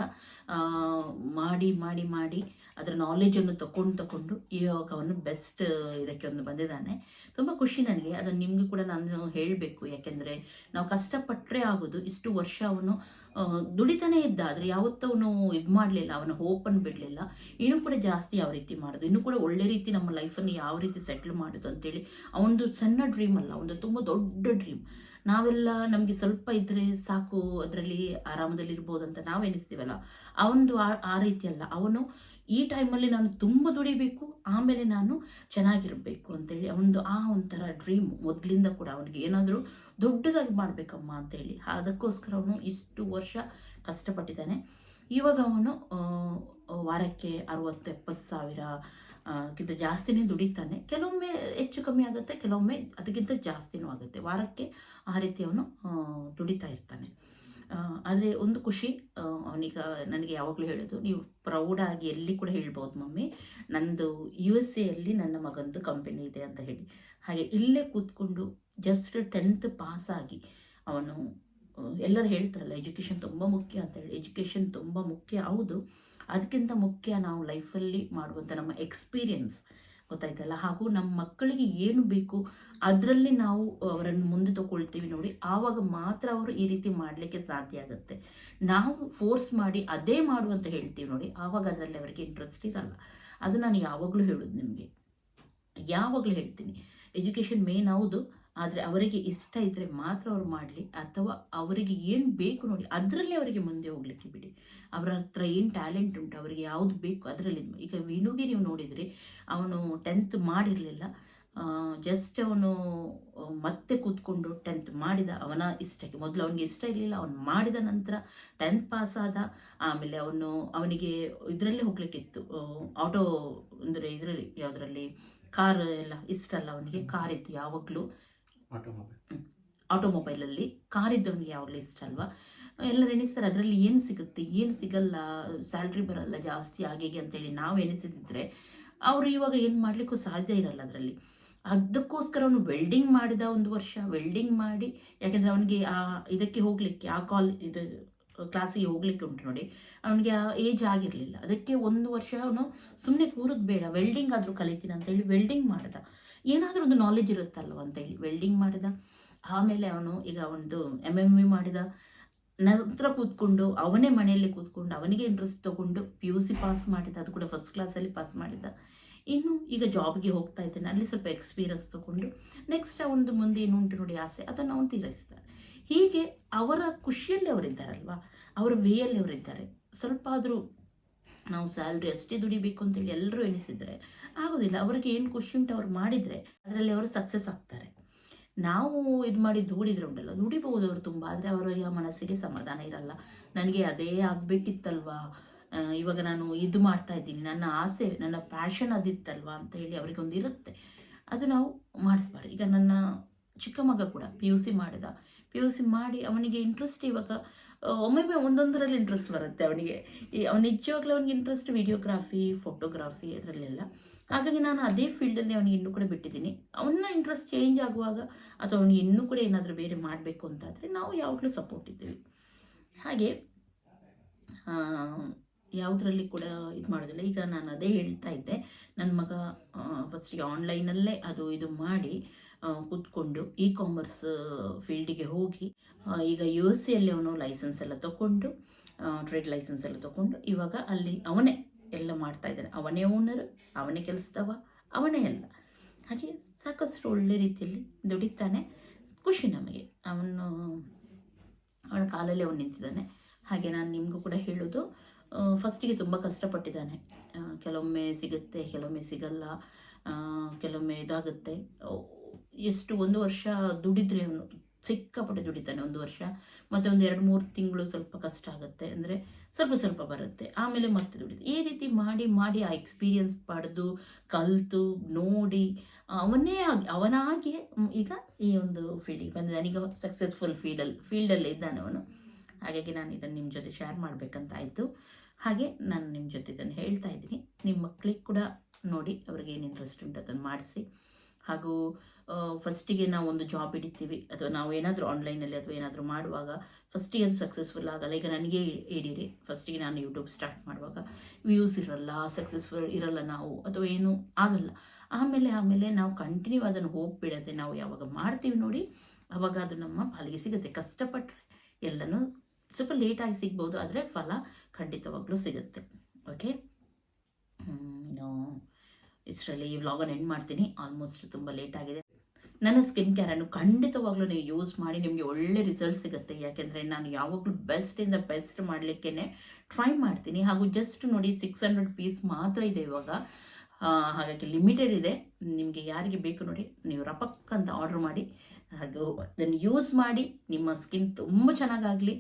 ಮಾಡಿ ಮಾಡಿ ಮಾಡಿ ಅದರ ನಾಲೆಜನ್ನು ತಕೊಂಡು ತಕೊಂಡು ಈ ಯೋಗವನ್ನು ಬೆಸ್ಟ್ ಇದಕ್ಕೆ ಒಂದು ಬಂದಿದ್ದಾನೆ. ತುಂಬ ಖುಷಿ ನನಗೆ. ಅದನ್ನು ನಿಮಗೂ ಕೂಡ ನಾನು ಹೇಳಬೇಕು. ಯಾಕೆಂದರೆ ನಾವು ಕಷ್ಟಪಟ್ಟರೆ ಆಗೋದು ಇಷ್ಟು ವರ್ಷ ಅವನು ದುಡಿತಾನೆ ಇದ್ದ. ಆದರೆ ಯಾವತ್ತೂ ಅವನು ಇದು ಮಾಡಲಿಲ್ಲ. ಅವನು ಹೋಪನ್ನು ಬಿಡಲಿಲ್ಲ. ಇನ್ನೂ ಕೂಡ ಜಾಸ್ತಿ ಯಾವ ರೀತಿ ಮಾಡೋದು? ಇನ್ನೂ ಕೂಡ ಒಳ್ಳೆ ರೀತಿ ನಮ್ಮ ಲೈಫನ್ನು ಯಾವ ರೀತಿ ಸೆಟ್ಲ್ ಮಾಡೋದು ಅಂತೇಳಿ ಅವನದು ಸಣ್ಣ ಡ್ರೀಮ್ ಅಲ್ಲ. ಒಂದು ತುಂಬ ದೊಡ್ಡ ಡ್ರೀಮ್ ನಾವೆಲ್ಲ ನಮಗೆ ಸ್ವಲ್ಪ ಇದ್ದರೆ ಸಾಕು. ಅದರಲ್ಲಿ ಆರಾಮದಲ್ಲಿ ಇರ್ಬೋದು ಅಂತ ನಾವು ಎನಿಸ್ತೀವಲ್ಲ ಅವನದು ಆ ರೀತಿ ಅಲ್ಲ. ಅವನು ಈ ಟೈಮಲ್ಲಿ ನಾನು ತುಂಬ ದುಡಿಬೇಕು, ಆಮೇಲೆ ನಾನು ಚೆನ್ನಾಗಿರಬೇಕು ಅಂತೇಳಿ ಅವನದು ಆ ಒಂಥರ ಡ್ರೀಮ್ ಮೊದಲಿಂದ ಕೂಡ ಅವನಿಗೆ ಏನಾದರೂ ದೊಡ್ಡದಾಗಿ ಮಾಡಬೇಕಮ್ಮ ಅಂತೇಳಿ. ಅದಕ್ಕೋಸ್ಕರ ಅವನು ಇಷ್ಟು ವರ್ಷ ಕಷ್ಟಪಟ್ಟಿದ್ದಾನೆ. ಇವಾಗ ಅವನು ವಾರಕ್ಕೆ ಅರವತ್ತು ಎಪ್ಪತ್ತು ಸಾವಿರ ಕ್ಕಿಂತ ಜಾಸ್ತಿನೇ ದುಡಿತಾನೆ. ಕೆಲವೊಮ್ಮೆ ಹೆಚ್ಚು ಕಮ್ಮಿ ಆಗುತ್ತೆ, ಕೆಲವೊಮ್ಮೆ ಅದಕ್ಕಿಂತ ಜಾಸ್ತಿನೂ ಆಗುತ್ತೆ. ವಾರಕ್ಕೆ ಆ ರೀತಿ ಅವನು ದುಡಿತಾ ಇರ್ತಾನೆ. ಆದರೆ ಒಂದು ಖುಷಿ ಅವನೀಗ ನನಗೆ ಯಾವಾಗಲೂ ಹೇಳೋದು, ನೀವು ಪ್ರೌಡಾಗಿ ಎಲ್ಲಿ ಕೂಡ ಹೇಳ್ಬೋದು ಮಮ್ಮಿ, ನಂದು ಯು ಎಸ್ ಎಲ್ಲಿ ನನ್ನ ಮಗಂದು ಕಂಪನಿ ಇದೆ ಅಂತ ಹೇಳಿ. ಹಾಗೆ ಇಲ್ಲೇ ಕೂತ್ಕೊಂಡು ಜಸ್ಟ್ ಟೆಂತ್ ಪಾಸ್ ಆಗಿ ಅವನು ಎಲ್ಲರೂ ಹೇಳ್ತಾರಲ್ಲ ಎಜುಕೇಷನ್ ತುಂಬ ಮುಖ್ಯ ಅಂತ ಹೇಳಿ. ಎಜುಕೇಷನ್ ತುಂಬ ಮುಖ್ಯ, ಹೌದು. ಅದಕ್ಕಿಂತ ಮುಖ್ಯ ನಾವು ಲೈಫಲ್ಲಿ ಮಾಡುವಂಥ ನಮ್ಮ ಎಕ್ಸ್ಪೀರಿಯನ್ಸ್ ಗೊತ್ತಾಯ್ತಲ್ಲ? ಹಾಗೂ ನಮ್ಮ ಮಕ್ಕಳಿಗೆ ಏನು ಬೇಕು ಅದರಲ್ಲಿ ನಾವು ಅವರನ್ನು ಮುಂದೆ ತಗೊಳ್ತೀವಿ ನೋಡಿ, ಆವಾಗ ಮಾತ್ರ ಅವರು ಈ ರೀತಿ ಮಾಡಲಿಕ್ಕೆ ಸಾಧ್ಯ ಆಗುತ್ತೆ. ನಾವು ಫೋರ್ಸ್ ಮಾಡಿ ಅದೇ ಮಾಡು ಅಂತ ಹೇಳ್ತೀವಿ ನೋಡಿ, ಆವಾಗ ಅದರಲ್ಲಿ ಅವರಿಗೆ ಇಂಟ್ರೆಸ್ಟ್ ಇರಲ್ಲ. ಅದು ನಾನು ಯಾವಾಗಲೂ ಹೇಳೋದು ನಿಮಗೆ. ಯಾವಾಗಲೂ ಹೇಳ್ತೀನಿ. ಎಜುಕೇಷನ್ ಮೇನ್ ಹೌದು ಆದರೆ ಅವರಿಗೆ ಇಷ್ಟ ಇದ್ದರೆ ಮಾತ್ರ ಅವ್ರು ಮಾಡಲಿ ಅಥವಾ ಅವರಿಗೆ ಏನು ಬೇಕು ನೋಡಿ ಅದರಲ್ಲಿ ಅವರಿಗೆ ಮುಂದೆ ಹೋಗ್ಲಿಕ್ಕೆ ಬಿಡಿ. ಅವರ ಹತ್ರ ಏನು ಟ್ಯಾಲೆಂಟ್ ಉಂಟು ಅವರಿಗೆ ಯಾವುದು ಬೇಕು ಅದರಲ್ಲಿ ಈಗ ವಿನುಗೆ ನೀವು ನೋಡಿದರೆ ಅವನು ಟೆಂತ್ ಮಾಡಿರಲಿಲ್ಲ. ಜಸ್ಟ್ ಅವನು ಮತ್ತೆ ಕೂತ್ಕೊಂಡು ಟೆಂತ್ ಮಾಡಿದ ಅವನ ಇಷ್ಟಕ್ಕೆ. ಮೊದಲು ಅವನಿಗೆ ಇಷ್ಟ ಇರಲಿಲ್ಲ ಅವನು ಮಾಡಿದ ನಂತರ ಟೆಂತ್ ಪಾಸ್ ಆದ ಆಮೇಲೆ ಅವನು ಅವನಿಗೆ ಇದರಲ್ಲೇ ಹೋಗ್ಲಿಕ್ಕಿತ್ತು ಆಟೋ ಅಂದರೆ ಇದರಲ್ಲಿ ಯಾವುದರಲ್ಲಿ ಕಾರ್ ಎಲ್ಲ ಇಷ್ಟ ಅಲ್ಲ ಅವನಿಗೆ ಕಾರ್ ಇತ್ತು ಯಾವಾಗಲೂ. ಆಟೋಮೊಬೈಲ್ ಆಟೋಮೊಬೈಲಲ್ಲಿ ಕಾರ್ ಇದ್ದವನಿಗೆ ಯಾವಾಗಲೂ ಇಷ್ಟ ಅಲ್ವಾ? ಎಲ್ಲರೂ ಎಣಿಸ್ತಾರೆ ಅದರಲ್ಲಿ ಏನು ಸಿಗುತ್ತೆ? ಏನು ಸಿಗಲ್ಲ? ಸ್ಯಾಲ್ರಿ ಬರಲ್ಲ ಜಾಸ್ತಿ ಆಗೇಗೆ ಅಂತೇಳಿ ನಾವು ಎಣಿಸಿದ್ರೆ ಅವರು ಇವಾಗ ಏನು ಮಾಡಲಿಕ್ಕೂ ಸಾಧ್ಯ ಇರಲ್ಲ ಅದರಲ್ಲಿ. ಅದಕ್ಕೋಸ್ಕರ ಅವನು ವೆಲ್ಡಿಂಗ್ ಮಾಡಿದ ಒಂದು ವರ್ಷ ವೆಲ್ಡಿಂಗ್ ಮಾಡಿ, ಯಾಕೆಂದರೆ ಅವನಿಗೆ ಆ ಇದಕ್ಕೆ ಹೋಗಲಿಕ್ಕೆ, ಆ ಕಾಲ್ ಇದು ಕ್ಲಾಸಿಗೆ ಹೋಗ್ಲಿಕ್ಕೆ ಉಂಟು ನೋಡಿ, ಅವನಿಗೆ ಆ ಏಜ್ ಆಗಿರಲಿಲ್ಲ. ಅದಕ್ಕೆ ಒಂದು ವರ್ಷ ಅವನು ಸುಮ್ಮನೆ ಕೂರೋದು ಬೇಡ. ವೆಲ್ಡಿಂಗ್ ಆದರೂ ಕಲಿತೀನಿ ಅಂತೇಳಿ ವೆಲ್ಡಿಂಗ್ ಮಾಡಿದ. ಏನಾದರೂ ಒಂದು ನಾಲೆಜ್ ಇರುತ್ತಲ್ವ ಅಂತೇಳಿ ವೆಲ್ಡಿಂಗ್ ಮಾಡಿದ, ಆಮೇಲೆ ಅವನು ಈಗ ಒಂದು ಎಂ ಎಂ ವಿ ಮಾಡಿದ. ನಂತರ ಕೂತ್ಕೊಂಡು, ಅವನೇ ಮನೆಯಲ್ಲಿ ಕೂತ್ಕೊಂಡು, ಅವನಿಗೆ ಇಂಟ್ರೆಸ್ಟ್ ತಗೊಂಡು ಪಿ ಯು ಸಿ ಪಾಸ್ ಮಾಡಿದ. ಅದು ಕೂಡ ಫಸ್ಟ್ ಕ್ಲಾಸಲ್ಲಿ ಪಾಸ್ ಮಾಡಿದ. ಇನ್ನು ಈಗ ಜಾಬ್ಗೆ ಹೋಗ್ತಾ ಇದ್ದಾನೆ. ಅಲ್ಲಿ ಸ್ವಲ್ಪ ಎಕ್ಸ್ಪೀರಿಯನ್ಸ್ ತೊಗೊಂಡು ನೆಕ್ಸ್ಟ್ ಅವನದು ಮುಂದೆ ಏನು ಉಂಟು ನೋಡಿ ಆಸೆ, ಅದನ್ನು ಅವನು ತೀರಿಸ್ತಾನೆ. ಹೀಗೆ ಅವರ ಖುಷಿಯಲ್ಲಿ ಅವರಿದ್ದಾರಲ್ವಾ? ಅವರ ವೇಯಲ್ಲಿ ಅವರಿದ್ದಾರೆ. ಸ್ವಲ್ಪ ಆದರೂ ನಾವು ಸ್ಯಾಲ್ರಿ ಅಷ್ಟೇ ದುಡಿಬೇಕು ಅಂತೇಳಿ ಎಲ್ಲರೂ ಎಣಿಸಿದರೆ ಆಗೋದಿಲ್ಲ. ಅವರಿಗೆ ಏನು ಖುಷಿ ಉಂಟು ಅವ್ರು ಮಾಡಿದರೆ ಅದರಲ್ಲಿ ಅವರು ಸಕ್ಸಸ್ ಆಗ್ತಾರೆ. ನಾವು ಇದು ಮಾಡಿ ದುಡಿದ್ರೆ ಉಂಟಲ್ಲ, ದುಡಿಬಹುದು ಅವರು ತುಂಬ, ಆದರೆ ಅವರ ಮನಸ್ಸಿಗೆ ಸಮಾಧಾನ ಇರಲ್ಲ. ನನಗೆ ಅದೇ ಆಗಬೇಕಿತ್ತಲ್ವಾ? ಇವಾಗ ನಾನು ಇದು ಮಾಡ್ತಾ ಇದ್ದೀನಿ, ನನ್ನ ಆಸೆ, ನನ್ನ ಪ್ಯಾಷನ್ ಅದಿತ್ತಲ್ವಾ ಅಂತ ಹೇಳಿ ಅವರಿಗೆ ಒಂದು ಇರುತ್ತೆ ಅದು ನಾವು ಮಾಡಿಸ್ಬಾರ್ದು. ಈಗ ನನ್ನ ಚಿಕ್ಕ ಮಗ ಕೂಡ ಪಿ ಯು ಸಿ ಮಾಡಿದ. ಪಿ ಯು ಸಿ ಮಾಡಿ ಅವನಿಗೆ ಇಂಟ್ರೆಸ್ಟ್ ಇವಾಗ ಒಮ್ಮೊಮ್ಮೆ ಒಂದೊಂದರಲ್ಲಿ ಇಂಟ್ರೆಸ್ಟ್ ಬರುತ್ತೆ ಅವನಿಗೆ. ಈ ಅವನು ನಿಜವಾಗ್ಲೂ ಅವನಿಗೆ ಇಂಟ್ರೆಸ್ಟ್ ವಿಡಿಯೋಗ್ರಾಫಿ ಫೋಟೋಗ್ರಾಫಿ ಅದರಲ್ಲೆಲ್ಲ. ಹಾಗಾಗಿ ನಾನು ಅದೇ ಫೀಲ್ಡಲ್ಲಿ ಅವನಿಗೆ ಇನ್ನೂ ಕೂಡ ಬಿಟ್ಟಿದ್ದೀನಿ. ಅವನ ಇಂಟ್ರೆಸ್ಟ್ ಚೇಂಜ್ ಆಗುವಾಗ ಅಥವಾ ಅವನಿಗೆ ಇನ್ನೂ ಕೂಡ ಏನಾದರೂ ಬೇರೆ ಮಾಡಬೇಕು ಅಂತಾದರೆ ನಾವು ಯಾವಾಗಲೂ ಸಪೋರ್ಟ್ ಇದ್ದೀವಿ. ಹಾಗೆ ಯಾವುದರಲ್ಲಿ ಕೂಡ ಇದು ಮಾಡೋದಿಲ್ಲ. ಈಗ ನಾನು ಅದೇ ಹೇಳ್ತಾ ಇದ್ದೆ. ನನ್ನ ಮಗ ಫಸ್ಟಿಗೆ ಆನ್ಲೈನಲ್ಲೇ ಅದು ಇದು ಮಾಡಿ ಕೂತ್ಕೊಂಡು ಇ ಕಾಮರ್ಸ್ ಫೀಲ್ಡಿಗೆ ಹೋಗಿ ಈಗ ಯು ಎಸ್ ಸಿಯಲ್ಲಿ ಅವನು ಲೈಸೆನ್ಸ್ ಎಲ್ಲ ತಗೊಂಡು ಟ್ರೇಡ್ ಲೈಸೆನ್ಸ್ ಎಲ್ಲ ತಗೊಂಡು, ಇವಾಗ ಅಲ್ಲಿ ಅವನೇ ಎಲ್ಲ ಮಾಡ್ತಾ ಇದ್ದಾನೆ. ಅವನೇ ಓನರ್ ಅವನೇ ಕೆಲಸದವ, ಅವನೇ ಎಲ್ಲ. ಹಾಗೆ ಸಾಕಷ್ಟು ಒಳ್ಳೆ ರೀತಿಯಲ್ಲಿ ದುಡಿತಾನೆ. ಖುಷಿ ನಮಗೆ. ಅವನು, ಅವನ ಕಾಲಲ್ಲಿ ಅವನು ನಿಂತಿದ್ದಾನೆ. ಹಾಗೆ ನಾನು ನಿಮಗೂ ಕೂಡ ಹೇಳೋದು ಫಸ್ಟಿಗೆ ತುಂಬ ಕಷ್ಟಪಟ್ಟಿದ್ದಾನೆ. ಕೆಲವೊಮ್ಮೆ ಸಿಗುತ್ತೆ, ಕೆಲವೊಮ್ಮೆ ಸಿಗಲ್ಲ. ಕೆಲವೊಮ್ಮೆ ಇದಾಗುತ್ತೆ. ಎಷ್ಟು ಒಂದು ವರ್ಷ ದುಡಿದ್ರೆ ಅವನು, ಸಿಕ್ಕಾಪಟ್ಟೆ ದುಡಿತಾನೆ ಒಂದು ವರ್ಷ. ಮತ್ತೆ ಒಂದು ಎರಡು ಮೂರು ತಿಂಗಳು ಸ್ವಲ್ಪ ಕಷ್ಟ ಆಗುತ್ತೆ. ಅಂದರೆ ಸ್ವಲ್ಪ ಸ್ವಲ್ಪ ಬರುತ್ತೆ. ಆಮೇಲೆ ಮತ್ತೆ ದುಡಿದು. ಈ ರೀತಿ ಮಾಡಿ ಮಾಡಿ ಆ ಎಕ್ಸ್ಪೀರಿಯನ್ಸ್ ಪಡೆದು, ಕಲಿತು, ನೋಡಿ, ಅವನೇ ಆಗಿ, ಅವನಾಗೆ ಈಗ ಈ ಒಂದು ಫೀಲ್ಡಿಗೆ ಬಂದಿದೆ ನನಗೆ ಸಕ್ಸಸ್ಫುಲ್ ಫೀಲ್ಡಲ್ಲಿ ಫೀಲ್ಡಲ್ಲೇ ಇದ್ದಾನೆ ಅವನು. ಹಾಗಾಗಿ ನಾನು ಇದನ್ನು ನಿಮ್ಮ ಜೊತೆ ಶೇರ್ ಮಾಡಬೇಕಂತ ಆಯಿತು. ಹಾಗೆ ನಾನು ನಿಮ್ಮ ಜೊತೆ ಇದನ್ನು ಹೇಳ್ತಾ ಇದ್ದೀನಿ. ನಿಮ್ಮ ಮಕ್ಕಳಿಗೆ ಕೂಡ ನೋಡಿ ಅವ್ರಿಗೆ ಏನು ಇಂಟ್ರೆಸ್ಟ್ ಉಂಟು ಅದನ್ನು ಮಾಡಿಸಿ. ಹಾಗೂ ಫಸ್ಟಿಗೆ ನಾವು ಒಂದು ಜಾಬ್ ಹಿಡಿತೀವಿ. ಅಥವಾ ನಾವು ಏನಾದರೂ ಆನ್ಲೈನಲ್ಲಿ ಅಥವಾ ಏನಾದರೂ ಮಾಡುವಾಗ ಫಸ್ಟಿಗೆ ಅದು ಸಕ್ಸಸ್ಫುಲ್ ಆಗಲ್ಲ. ಈಗ ನನಗೆ ಹಿಡೀರಿ ಫಸ್ಟಿಗೆ ನಾನು ಯೂಟ್ಯೂಬ್ ಸ್ಟಾರ್ಟ್ ಮಾಡುವಾಗ ವ್ಯೂಸ್ ಇರಲ್ಲ ಸಕ್ಸಸ್ಫುಲ್ ಇರಲ್ಲ ನಾವು, ಅಥವಾ ಏನು ಆಗಲ್ಲ. ಆಮೇಲೆ ಆಮೇಲೆ ನಾವು ಕಂಟಿನ್ಯೂ ಅದನ್ನು ಹೋಗಿಬಿಡತ್ತೆ ನಾವು ಯಾವಾಗ ಮಾಡ್ತೀವಿ ನೋಡಿ, ಅವಾಗ ಅದು ನಮ್ಮ ಪಾಲಿಗೆ ಸಿಗುತ್ತೆ. ಕಷ್ಟಪಟ್ಟರೆ ಎಲ್ಲನೂ ಸ್ವಲ್ಪ ಲೇಟಾಗಿ ಸಿಗ್ಬೋದು, ಆದರೆ ಫಲ ಖಂಡಿತವಾಗ್ಲೂ ಸಿಗುತ್ತೆ. ಓಕೆ ಇನ್ನು ಇಷ್ಟರಲ್ಲಿ ಈ ವ್ಲಾಗನ್ನು ಎಂಡ್ ಮಾಡ್ತೀನಿ. ಆಲ್ಮೋಸ್ಟ್ ತುಂಬ ಲೇಟ್ ಆಗಿದೆ. ನನ್ನ ಸ್ಕಿನ್ ಕೇರನ್ನು ಖಂಡಿತವಾಗ್ಲೂ ನೀವು ಯೂಸ್ ಮಾಡಿ ನಿಮಗೆ ಒಳ್ಳೆ ರಿಸಲ್ಟ್ ಸಿಗುತ್ತೆ. ಯಾಕೆಂದರೆ ನಾನು ಯಾವಾಗಲೂ ಬೆಸ್ಟಿಂದ ಬೆಸ್ಟ್ ಮಾಡಲಿಕ್ಕೆ ಟ್ರೈ ಮಾಡ್ತೀನಿ. ಹಾಗೂ ಜಸ್ಟ್ ನೋಡಿ ಸಿಕ್ಸ್ ಹಂಡ್ರೆಡ್ ಪೀಸ್ ಮಾತ್ರ ಇದೆ ಇವಾಗ. ಹಾಗಾಗಿ ಲಿಮಿಟೆಡ್ ಇದೆ. ನಿಮಗೆ ಯಾರಿಗೆ ಬೇಕು ನೋಡಿ, ನೀವು ರಪಕ್ ಅಂತ ಆರ್ಡರ್ ಮಾಡಿ. ಹಾಗೂ ಅದನ್ನು ಯೂಸ್ ಮಾಡಿ ನಿಮ್ಮ ಸ್ಕಿನ್ ತುಂಬ ಚೆನ್ನಾಗಾಗಲಿ,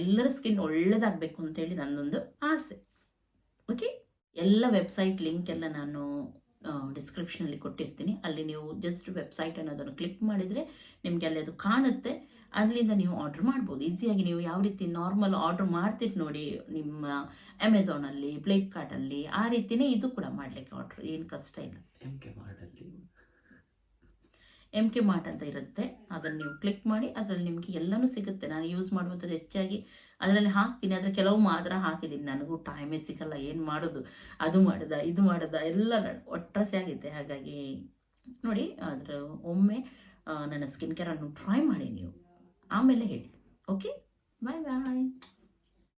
ಎಲ್ಲರ ಸ್ಕಿನ್ ಒಳ್ಳೆಯದಾಗಬೇಕು ಅಂತೇಳಿ ನನ್ನೊಂದು ಆಸೆ. ಓಕೆ ಎಲ್ಲ ವೆಬ್ಸೈಟ್ ಲಿಂಕ್ ಎಲ್ಲ ನಾನು ಡಿಸ್ಕ್ರಿಪ್ಷನಲ್ಲಿ ಕೊಟ್ಟಿರ್ತೀನಿ. ಅಲ್ಲಿ ನೀವು ಜಸ್ಟ್ ವೆಬ್ಸೈಟ್ ಅನ್ನೋದನ್ನು ಕ್ಲಿಕ್ ಮಾಡಿದರೆ ನಿಮಗೆ ಅಲ್ಲಿ ಅದು ಕಾಣುತ್ತೆ. ಅಲ್ಲಿಂದ ನೀವು ಆರ್ಡರ್ ಮಾಡ್ಬೋದು. ಈಸಿಯಾಗಿ ನೀವು ಯಾವ ರೀತಿ ನಾರ್ಮಲ್ ಆರ್ಡರ್ ಮಾಡ್ತೀರಿ ನೋಡಿ, ನಿಮ್ಮ ಅಮೆಝಾನಲ್ಲಿ ಫ್ಲಿಪ್ಕಾರ್ಟಲ್ಲಿ ಆ ರೀತಿಯೇ ಇದು ಕೂಡ ಮಾಡಲಿಕ್ಕೆ ಆರ್ಡ್ರ್ ಏನು ಕಷ್ಟ ಇಲ್ಲ. ಎಂ ಕೆ ಮಾರ್ಟ್ ಅಂತ ಇರುತ್ತೆ. ಅದನ್ನು ನೀವು ಕ್ಲಿಕ್ ಮಾಡಿ, ಅದರಲ್ಲಿ ನಿಮಗೆ ಎಲ್ಲನೂ ಸಿಗುತ್ತೆ. ನಾನು ಯೂಸ್ ಮಾಡುವಂಥದ್ದು ಹೆಚ್ಚಾಗಿ ಅದರಲ್ಲಿ ಹಾಕ್ತೀನಿ. ಆದರೆ ಕೆಲವು ಮಾತ್ರ ಹಾಕಿದ್ದೀನಿ. ನನಗೂ ಟೈಮೇ ಸಿಗಲ್ಲ. ಏನು ಮಾಡೋದು? ಅದು ಮಾಡೋದ? ಇದು ಮಾಡೋದ? ಎಲ್ಲ ಒಟ್ಟಾಸೆ ಆಗಿದೆ. ಹಾಗಾಗಿ ನೋಡಿ, ಅದರ ಒಮ್ಮೆ ನನ್ನ ಸ್ಕಿನ್ ಕೇರನ್ನು ಟ್ರೈ ಮಾಡಿ ನೀವು. ಆಮೇಲೆ ಹೇಳಿ. ಓಕೆ ಬಾಯ್ ಬಾಯ್